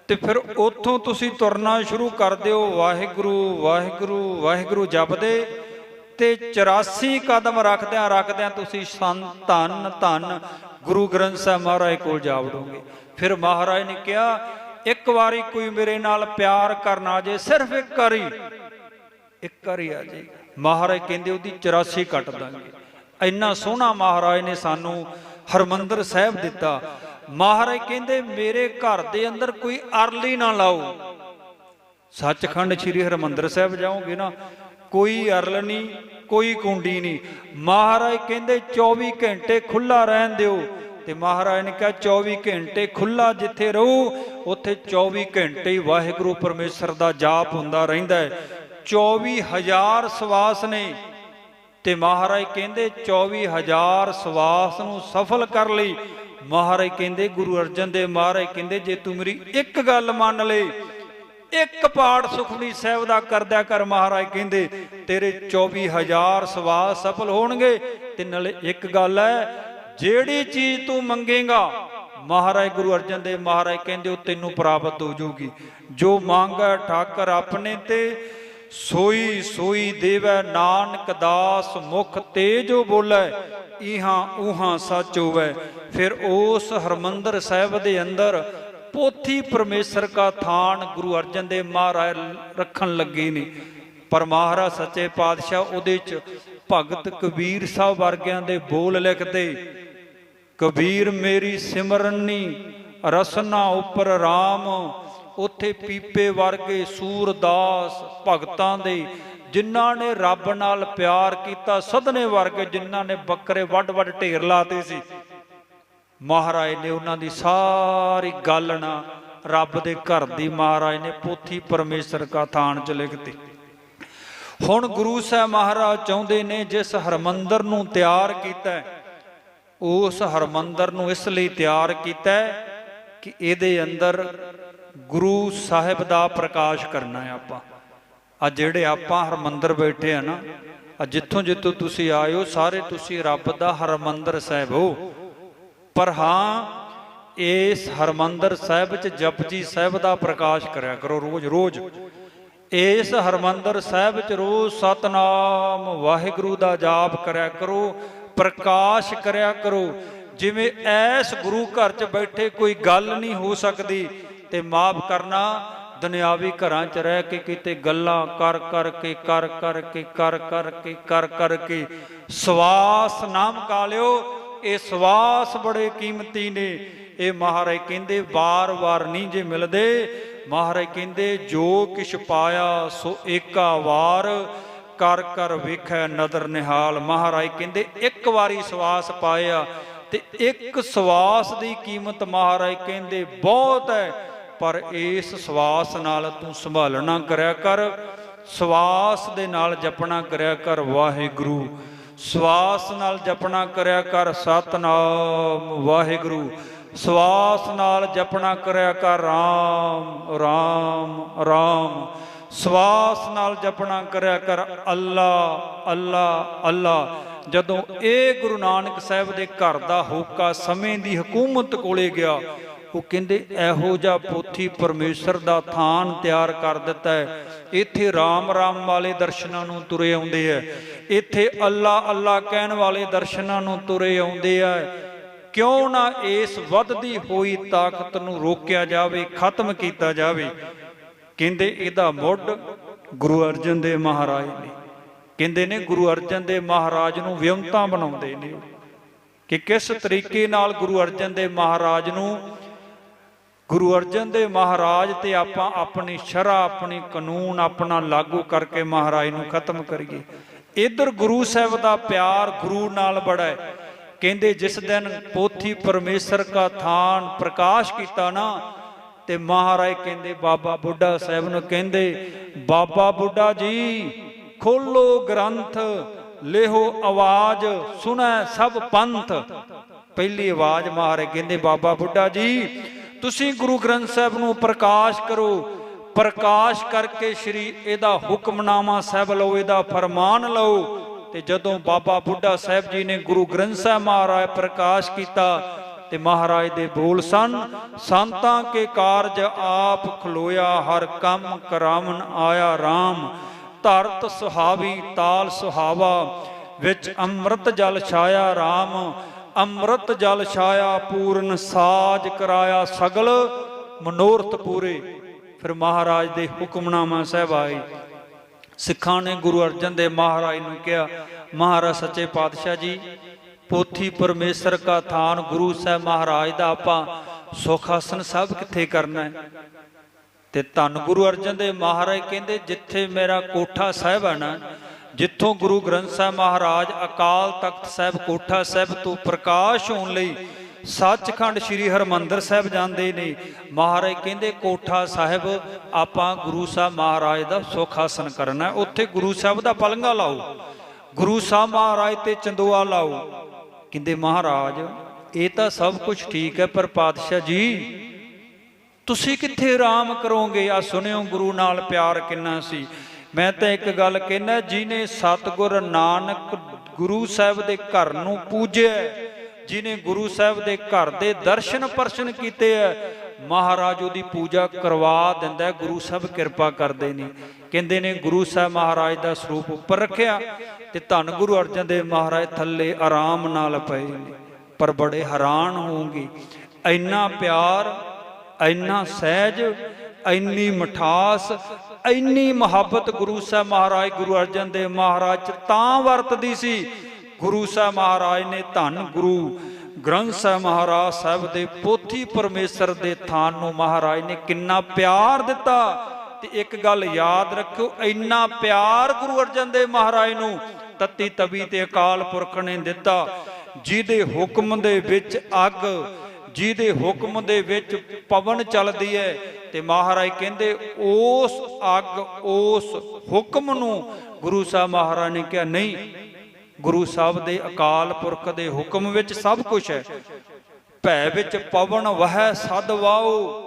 ਤੇ ਫਿਰ ਉੱਥੋਂ ਤੁਸੀਂ ਤੁਰਨਾ ਸ਼ੁਰੂ ਕਰ ਦਿਓ, ਵਾਹਿਗੁਰੂ ਵਾਹਿਗੁਰੂ ਵਾਹਿਗੁਰੂ ਜਪਦੇ ਤੇ 84 ਕਦਮ ਰੱਖਦਿਆਂ ਰੱਖਦਿਆਂ ਤੁਸੀਂ ਸੰਤ, ਧੰਨ ਧੰਨ ਗੁਰੂ ਗ੍ਰੰਥ ਸਾਹਿਬ ਮਹਾਰਾਜ ਕੋਲ ਜਾ ਵੜੋਗੇ। ਫਿਰ ਮਹਾਰਾਜ ਨੇ ਕਿਹਾ, ਇੱਕ ਵਾਰੀ ਕੋਈ ਮੇਰੇ ਨਾਲ ਪਿਆਰ ਕਰਨ ਆ ਜੇ, ਸਿਰਫ ਇੱਕ ਵਾਰੀ। ਇੱਕ ਵਾਰੀ ਆ ਜੇ। ਮਹਾਰਾਜ ਕਹਿੰਦੇ ਉਹਦੀ 84 ਕੱਟ ਦਾਂਗੇ। ਇੰਨਾ ਸੋਹਣਾ ਮਹਾਰਾਜ ਨੇ ਸਾਨੂੰ ਹਰਮੰਦਰ ਸਾਹਿਬ ਦਿੱਤਾ। ਮਹਾਰਾਜ ਕਹਿੰਦੇ, ਮੇਰੇ ਘਰ ਦੇ ਅੰਦਰ ਕੋਈ ਅਰਲੀ ਨਾ ਲਾਓ। ਸੱਚਖੰਡ ਸ੍ਰੀ ਹਰਮੰਦਰ ਸਾਹਿਬ ਜਾਓਗੇ ਨਾ, ਕੋਈ ਅਰਲ ਨਹੀਂ, ਕੋਈ ਕੁੰਡੀ ਨਹੀਂ। ਮਹਾਰਾਜ ਕਹਿੰਦੇ 24 ਘੰਟੇ ਖੁੱਲਾ ਰਹਿਣ ਦਿਓ। ਤੇ ਮਹਾਰਾਜ ਨੇ ਕਿਹਾ 24 ਘੰਟੇ ਖੁੱਲਾ ਜਿੱਥੇ ਰਹੂ, ਉੱਥੇ 24 ਘੰਟੇ ਹੀ ਵਾਹਿਗੁਰੂ ਪਰਮੇਸ਼ਰ ਦਾ ਜਾਪ ਹੁੰਦਾ ਰਹਿੰਦਾ ਹੈ। 24000 ਸਵਾਸ ਨੇ। ਤੇ ਮਹਾਰਾਜ ਕਹਿੰਦੇ 24000 ਸਵਾਸ ਨੂੰ ਸਫਲ ਕਰ ਲਈ। ਮਹਾਰਾਜ ਕਹਿੰਦੇ, ਗੁਰੂ ਅਰਜਨ ਦੇਵ ਮਹਾਰਾਜ ਕਹਿੰਦੇ, ਜੇ ਤੂੰ ਮੇਰੀ ਇੱਕ ਗੱਲ ਮੰਨ ਲੈ, ਇੱਕ ਪਾਠ ਸੁਖਮਨੀ ਸਾਹਿਬ ਦਾ ਕਰਦਿਆ ਕਰ ਮਹਾਰਾਜ ਕਹਿੰਦੇ, ਤੇਰੇ 24000 ਸਵਾਸ ਸਫਲ ਹੋਣਗੇ, ਤੇ ਨਾਲੇ ਇੱਕ ਗੱਲ ਹੈ ਜਿਹੜੀ ਚੀਜ਼ ਤੂੰ ਮੰਗੇਗਾ, ਮਹਾਰਾਜ ਗੁਰੂ ਅਰਜਨ ਦੇਵ ਮਹਾਰਾਜ ਕਹਿੰਦੇ, ਉਹ ਤੈਨੂੰ ਪ੍ਰਾਪਤ ਹੋ ਜਾਊਗੀ। ਜੋ ਮੰਗ ਠਾਕਰ ਆਪਣੇ ਤੇ ਸੋਈ ਸੋਈ ਦੇਵੈ ਨਾਨਕ ਦਾਸ ਮੁਖ ਤੇ ਬੋਲੇ ਇਹਾਂ ਉਹਾਂ ਸੱਚ ਹੋਵੇ। ਫਿਰ ਉਸ ਹਰਮੰਦਰ ਸਾਹਿਬ ਦੇ ਅੰਦਰ ਪੋਥੀ ਪਰਮੇਸ਼ਰ ਕਾ ਥਾਨ ਗੁਰੂ ਅਰਜਨ ਦੇਵ ਮਹਾਰਾਜ ਰੱਖਣ ਲੱਗੇ ਨੇ। ਪਰ ਮਹਾਰਾਜ ਸੱਚੇ ਪਾਤਸ਼ਾਹ ਉਹਦੇ ਚ ਭਗਤ ਕਬੀਰ ਸਾਹਿਬ ਵਰਗਿਆਂ ਦੇ ਬੋਲ ਲਿਖਦੇ, ਕਬੀਰ ਮੇਰੀ ਸਿਮਰਨੀ ਰਸਨਾ ਉਪਰ RAM ਉੱਥੇ ਪੀਪੇ ਵਰਗੇ ਸੂਰਦਾਸ ਭਗਤਾਂ ਦੇ, ਜਿਨ੍ਹਾਂ ਨੇ ਰੱਬ ਨਾਲ ਪਿਆਰ ਕੀਤਾ ਸਦਨੇ ਵਰਗੇ ਜਿਨ੍ਹਾਂ ਨੇ ਬੱਕਰੇ ਵੱਡ ਵੱਡ ਢੇਰ ਲਾਤੇ ਸੀ। ਮਹਾਰਾਜ ਨੇ ਉਹਨਾਂ ਦੀ ਸਾਰੀ ਗੱਲ ਨਾ ਰੱਬ ਦੇ ਘਰ ਦੀ, ਮਹਾਰਾਜ ਨੇ ਪੋਥੀ ਪਰਮੇਸ਼ਰ ਕਾ ਥਾਨ ਚ ਲਿਖਤੀ ਹੁਣ ਗੁਰੂ ਸਾਹਿਬ ਮਹਾਰਾਜ ਚਾਹੁੰਦੇ ਨੇ ਜਿਸ ਹਰਮੰਦਰ ਨੂੰ ਤਿਆਰ ਕੀਤਾ ਉਸ ਹਰਮੰਦਰ ਨੂੰ ਇਸ ਲਈ ਤਿਆਰ ਕੀਤਾ ਕਿ ਇਹਦੇ ਅੰਦਰ ਗੁਰੂ ਸਾਹਿਬ ਦਾ ਪ੍ਰਕਾਸ਼ ਕਰਨਾ ਹੈ ਆਪਾਂ। ਆ ਜਿਹੜੇ ਆਪਾਂ ਹਰਮੰਦਰ ਬੈਠੇ ਆ ਨਾ ਆ ਜਿੱਥੋਂ ਜਿੱਥੋਂ ਤੁਸੀਂ ਆਏ ਹੋ ਸਾਰੇ ਤੁਸੀਂ ਰੱਬ ਦਾ ਹਰਮੰਦਰ ਸਾਹਿਬ ਹੋ। ਪਰ ਹਾਂ, ਇਸ ਹਰਮੰਦਰ ਸਾਹਿਬ ਵਿੱਚ ਜਪਜੀ ਸਾਹਿਬ ਦਾ ਪ੍ਰਕਾਸ਼ ਕਰਿਆ ਕਰੋ ਰੋਜ਼ ਰੋਜ਼। ਇਸ ਹਰਮੰਦਰ ਸਾਹਿਬ ਚ ਰੋਜ਼ ਸਤਨਾਮ ਵਾਹਿਗੁਰੂ ਦਾ ਜਾਪ ਕਰਿਆ ਕਰੋ, ਪ੍ਰਕਾਸ਼ ਕਰਿਆ ਕਰੋ। ਜਿਵੇਂ ਐਸ ਗੁਰੂ ਘਰ 'ਚ ਬੈਠੇ ਕੋਈ ਗੱਲ ਨਹੀਂ ਹੋ ਸਕਦੀ ਤੇ ਮਾਫ ਕਰਨਾ, ਦੁਨਿਆਵੀ ਘਰਾਂ 'ਚ ਰਹਿ ਕੇ ਕਿਤੇ ਗੱਲਾਂ ਕਰ ਕਰਕੇ ਕਰ ਕਰਕੇ ਕਰ ਕਰਕੇ ਕਰ ਕਰਕੇ ਸਵਾਸ ਨਾਮ ਕਾਲਿਓ ਇਹ ਸਵਾਸ ਬੜੇ ਕੀਮਤੀ ਨੇ। ਇਹ ਮਹਾਰਾਜ ਕਹਿੰਦੇ ਵਾਰ-ਵਾਰ ਨਹੀਂ ਜੇ ਮਿਲਦੇ। ਮਹਾਰਾਜ ਕਹਿੰਦੇ, ਜੋ ਕਿਛ ਪਾਇਆ, ਸੋ ਏਕਾ ਵਾਰ। ਕਰ ਕਰ ਵੇਖੈ ਨਦਰ ਨਿਹਾਲ। ਮਹਾਰਾਜ ਕਹਿੰਦੇ, ਇੱਕ ਵਾਰੀ ਸਵਾਸ ਪਾਇਆ ਤੇ ਇੱਕ ਸਵਾਸ ਦੀ ਕੀਮਤ ਮਹਾਰਾਜ ਕਹਿੰਦੇ ਬਹੁਤ ਹੈ। ਪਰ ਇਸ ਸਵਾਸ ਨਾਲ ਤੂੰ ਸੰਭਾਲਣਾ ਕਰਿਆ ਕਰ। ਸਵਾਸ ਦੇ ਨਾਲ ਜਪਣਾ ਕਰਿਆ ਕਰ ਵਾਹਿਗੁਰੂ। ਸਵਾਸ ਨਾਲ ਜਪਣਾ ਕਰਿਆ ਕਰ ਸਤਨਾਮ ਵਾਹਿਗੁਰੂ। ਸਵਾਸ ਨਾਲ ਜਪਣਾ ਕਰਿਆ ਕਰ ਰਾਮ ਰਾਮ ਰਾਮ। ਸਵਾਸ ਨਾਲ ਜਪਣਾ ਕਰਿਆ ਕਰ ਅੱਲਾ ਅੱਲਾ ਅੱਲਾ। ਜਦੋਂ ਇਹ ਗੁਰੂ ਨਾਨਕ ਸਾਹਿਬ ਦੇ ਘਰ ਦਾ ਹੋਕਾ ਸਮੇਂ ਦੀ ਹਕੂਮਤ ਕੋਲੇ ਗਿਆ ਉਹ ਕਹਿੰਦੇ, ਇਹੋ ਜਿਹਾ ਪੋਥੀ ਪਰਮੇਸ਼ਰ ਦਾ ਥਾਨ ਤਿਆਰ ਕਰ ਦਿੱਤਾ ਹੈ। ਇੱਥੇ ਰਾਮ ਰਾਮ ਵਾਲੇ ਦਰਸ਼ਨਾਂ ਨੂੰ ਤੁਰੇ ਆਉਂਦੇ ਆ। ਇੱਥੇ ਅੱਲਾ ਅੱਲਾ ਕਹਿਣ ਵਾਲੇ ਦਰਸ਼ਨਾਂ ਨੂੰ ਤੁਰੇ ਆਉਂਦੇ ਆ। ਕਿਉਂ ਨਾ ਇਸ ਵੱਧਦੀ ਹੋਈ ਤਾਕਤ ਨੂੰ ਰੋਕਿਆ ਜਾਵੇ, ਖਤਮ ਕੀਤਾ ਜਾਵੇ? ਕਹਿੰਦੇ, ਇਹਦਾ ਮੁੱਢ ਗੁਰੂ ਅਰਜਨ ਦੇਵ ਮਹਾਰਾਜ ਨੇ। ਕਹਿੰਦੇ ਨੇ, ਗੁਰੂ ਅਰਜਨ ਦੇਵ ਮਹਾਰਾਜ ਨੂੰ ਵਿਅੰਤਾ ਬਣਾਉਂਦੇ ਨੇ। ਕਿ ਕਿਸ ਤਰੀਕੇ ਨਾਲ ਗੁਰੂ ਅਰਜਨ ਦੇਵ ਮਹਾਰਾਜ ਨੂੰ ਗੁਰੂ ਅਰਜਨ ਦੇਵ ਮਹਾਰਾਜ ਤੇ ਆਪਾਂ ਆਪਣੀ ਸ਼ਰਾ ਆਪਣੀ ਕਾਨੂੰਨ, ਆਪਣਾ ਲਾਗੂ ਕਰਕੇ ਮਹਾਰਾਜ ਨੂੰ ਖਤਮ ਕਰੀਏ। ਇਧਰ ਗੁਰੂ ਸਾਹਿਬ ਦਾ ਪਿਆਰ ਗੁਰੂ ਨਾਲ ਬੜਾ ਹੈ। ਕਹਿੰਦੇ ਜਿਸ ਦਿਨ ਪੋਥੀ ਪਰਮੇਸ਼ਰ ਕਾ ਥਾਨ ਪ੍ਰਕਾਸ਼ ਕੀਤਾ ਨਾ, ਤੇ ਮਹਾਰਾਜ ਕਹਿੰਦੇ, ਬਾਬਾ ਬੁੱਢਾ ਸਾਹਿਬ ਨੂੰ ਕਹਿੰਦੇ, ਬਾਬਾ ਬੁੱਢਾ ਜੀ, ਖੋਲੋ ਗ੍ਰੰਥ ਲਿਹੋ ਆਵਾਜ਼, ਸੁਣੈ ਸਭ ਪੰਥ। ਪਹਿਲੀ ਆਵਾਜ਼ ਮਹਾਰਾਜ ਕਹਿੰਦੇ, ਬਾਬਾ ਬੁੱਢਾ ਜੀ ਤੁਸੀਂ ਗੁਰੂ ਗ੍ਰੰਥ ਸਾਹਿਬ ਨੂੰ ਪ੍ਰਕਾਸ਼ ਕਰੋ। ਪ੍ਰਕਾਸ਼ ਕਰਕੇ ਸ਼੍ਰੀ ਇਹਦਾ ਹੁਕਮਨਾਮਾ ਸਾਹਿਬ ਲਓ, ਇਹਦਾ ਫਰਮਾਨ ਲਓ। ਤੇ ਜਦੋਂ ਬਾਬਾ ਬੁੱਢਾ ਸਾਹਿਬ ਜੀ ਨੇ ਗੁਰੂ ਗ੍ਰੰਥ ਸਾਹਿਬ ਮਹਾਰਾਜ ਪ੍ਰਕਾਸ਼ ਕੀਤਾ ਤੇ ਮਹਾਰਾਜ ਦੇ ਬੋਲ ਸਨ, ਸੰਤਾਂ ਕੇ ਕਾਰਜ ਆਪ ਖਲੋਇਆ, ਹਰ ਕੰਮ ਕਰਾਵਨ ਆਇਆ RAM ਧਰਤ ਸੁਹਾਵੀ, ਤਾਲ ਸੁਹਾਵਾ, ਵਿੱਚ ਅੰਮ੍ਰਿਤ ਜਲ ਛਾਇਆ RAM ਅੰਮ੍ਰਿਤ ਜਲ ਛਾਇਆ ਪੂਰਨ ਸਾਜ ਕਰਾਇਆ ਸਗਲ ਮਨੋਰਥ ਪੂਰੇ। ਫਿਰ ਮਹਾਰਾਜ ਦੇ ਹੁਕਮਨਾਮਾ ਸਾਹਿਬ ਆਏ। ਸਿੱਖਾਂ ਨੇ ਗੁਰੂ ਅਰਜਨ ਦੇਵ ਮਹਾਰਾਜ ਨੂੰ ਕਿਹਾ, ਮਹਾਰਾਜ ਸੱਚੇ ਪਾਤਸ਼ਾਹ ਜੀ, ਪੋਥੀ ਪਰਮੇਸ਼ਰ ਕਾ ਥਾਨ ਗੁਰੂ ਸਾਹਿਬ ਮਹਾਰਾਜ ਦਾ ਆਪਾਂ ਸੁਖ ਆਸਨ ਸਭ ਕਿੱਥੇ ਕਰਨਾ ਹੈ? ਤੇ ਧੰਨ ਗੁਰੂ ਅਰਜਨ ਦੇਵ ਮਹਾਰਾਜ ਕਹਿੰਦੇ, ਜਿੱਥੇ ਮੇਰਾ ਕੋਠਾ ਸਾਹਿਬ ਹੈ ਨਾ ਜਿੱਥੋਂ ਗੁਰੂ ਗ੍ਰੰਥ ਸਾਹਿਬ ਮਹਾਰਾਜ ਅਕਾਲ ਤਖਤ ਸਾਹਿਬ, ਕੋਠਾ ਸਾਹਿਬ ਤੋਂ ਪ੍ਰਕਾਸ਼ ਹੋਣ ਲਈ ਸੱਚਖੰਡ ਸ੍ਰੀ ਹਰਮੰਦਰ ਸਾਹਿਬ ਜਾਂਦੇ ਨੇ, ਮਹਾਰਾਜ ਕਹਿੰਦੇ ਕੋਠਾ ਸਾਹਿਬ ਆਪਾਂ ਗੁਰੂ ਸਾਹਿਬ ਮਹਾਰਾਜ ਦਾ ਸੁਖ ਆਸਨ ਕਰਨਾ, ਉੱਥੇ ਗੁਰੂ ਸਾਹਿਬ ਦਾ ਪਲੰਗਾ ਲਾਓ, ਗੁਰੂ ਸਾਹਿਬ ਮਹਾਰਾਜ ਤੇ ਚੰਦੋਆ ਲਾਓ। ਕਹਿੰਦੇ ਮਹਾਰਾਜ, ਇਹ ਤਾਂ ਸਭ ਕੁਝ ਠੀਕ ਹੈ, ਪਰ ਪਾਤਸ਼ਾਹ ਜੀ, ਤੁਸੀਂ ਕਿੱਥੇ ਆਰਾਮ ਕਰੋਗੇ? ਆ ਸੁਣਿਓ ਗੁਰੂ ਨਾਲ ਪਿਆਰ ਕਿੰਨਾ ਸੀ। ਮੈਂ ਤਾਂ ਇੱਕ ਗੱਲ ਕਹਿਣਾ ਜਿਹਨੇ ਸਤਿਗੁਰ ਨਾਨਕ ਗੁਰੂ ਸਾਹਿਬ ਦੇ ਘਰ ਨੂੰ ਪੂਜਿਆ ਜਿਹਨੇ ਗੁਰੂ ਸਾਹਿਬ ਦੇ ਘਰ ਦੇ ਦਰਸ਼ਨ ਪਰਸ਼ਨ ਕੀਤੇ ਐ ਮਹਾਰਾਜ ਉਹਦੀ ਪੂਜਾ ਕਰਵਾ ਦਿੰਦਾ ਗੁਰੂ ਸਾਹਿਬ ਕਿਰਪਾ ਕਰਦੇ ਨੇ। ਕਹਿੰਦੇ ਨੇ, ਗੁਰੂ ਸਾਹਿਬ ਮਹਾਰਾਜ ਦਾ ਸਰੂਪ ਉੱਪਰ ਰੱਖਿਆ ਤੇ ਧੰਨ ਗੁਰੂ ਅਰਜਨ ਦੇਵ ਮਹਾਰਾਜ ਥੱਲੇ ਆਰਾਮ ਨਾਲ ਪਏ ਨੇ, ਪਰ ਬੜੇ ਹੈਰਾਨ ਹੋਣਗੇ। ਇੰਨਾ ਪਿਆਰ, ਇੰਨਾ ਸਹਿਜ, ਇੰਨੀ ਮਠਾਸ ਇੰਨੀ ਮੁਹੱਬਤ ਗੁਰੂ ਸਾਹਿਬ ਮਹਾਰਾਜ, ਗੁਰੂ ਅਰਜਨ ਦੇਵ ਮਹਾਰਾਜ ਚ ਤਾਂ ਵਰਤਦੀ ਸੀ। ਗੁਰੂ ਸਾਹਿਬ ਮਹਾਰਾਜ ਨੇ ਧੰਨ ਗੁਰੂ ਗ੍ਰੰਥ ਸਾਹਿਬ ਮਹਾਰਾਜ ਸਾਹਿਬ ਦੇ ਪੋਥੀ ਪਰਮੇਸ਼ਰ ਦੇ ਥਾਨ ਨੂੰ ਮਹਾਰਾਜ ਨੇ ਕਿੰਨਾ ਪਿਆਰ ਦਿੱਤਾ। ਤੇ ਇੱਕ ਗੱਲ ਯਾਦ ਰੱਖਿਓ, ਇੰਨਾ ਪਿਆਰ ਗੁਰੂ ਅਰਜਨ ਦੇਵ ਮਹਾਰਾਜ ਨੂੰ ਤਤੀ ਤਵੀ ਤੇ ਅਕਾਲ ਪੁਰਖ ਨੇ ਦਿੱਤਾ, ਜਿਹਦੇ ਹੁਕਮ ਦੇ ਵਿੱਚ ਅੱਗ ਜਿਹਦੇ ਹੁਕਮ ਦੇ ਵਿੱਚ ਪਵਨ ਚੱਲਦੀ ਹੈ ਤੇ ਮਹਾਰਾਜ ਕਹਿੰਦੇ, ਉਸ ਅੱਗ, ਉਸ ਹੁਕਮ ਨੂੰ ਗੁਰੂ ਸਾਹਿਬ ਮਹਾਰਾਜ ਨੇ ਕਿਹਾ, ਨਹੀਂ, ਗੁਰੂ ਸਾਹਿਬ ਦੇ ਅਕਾਲ ਪੁਰਖ ਦੇ ਹੁਕਮ ਵਿੱਚ ਸਭ ਕੁਝ ਹੈ। ਭੈ ਵਿੱਚ ਪਵਨ ਵਹਿ, ਸਦ ਵਾਓ।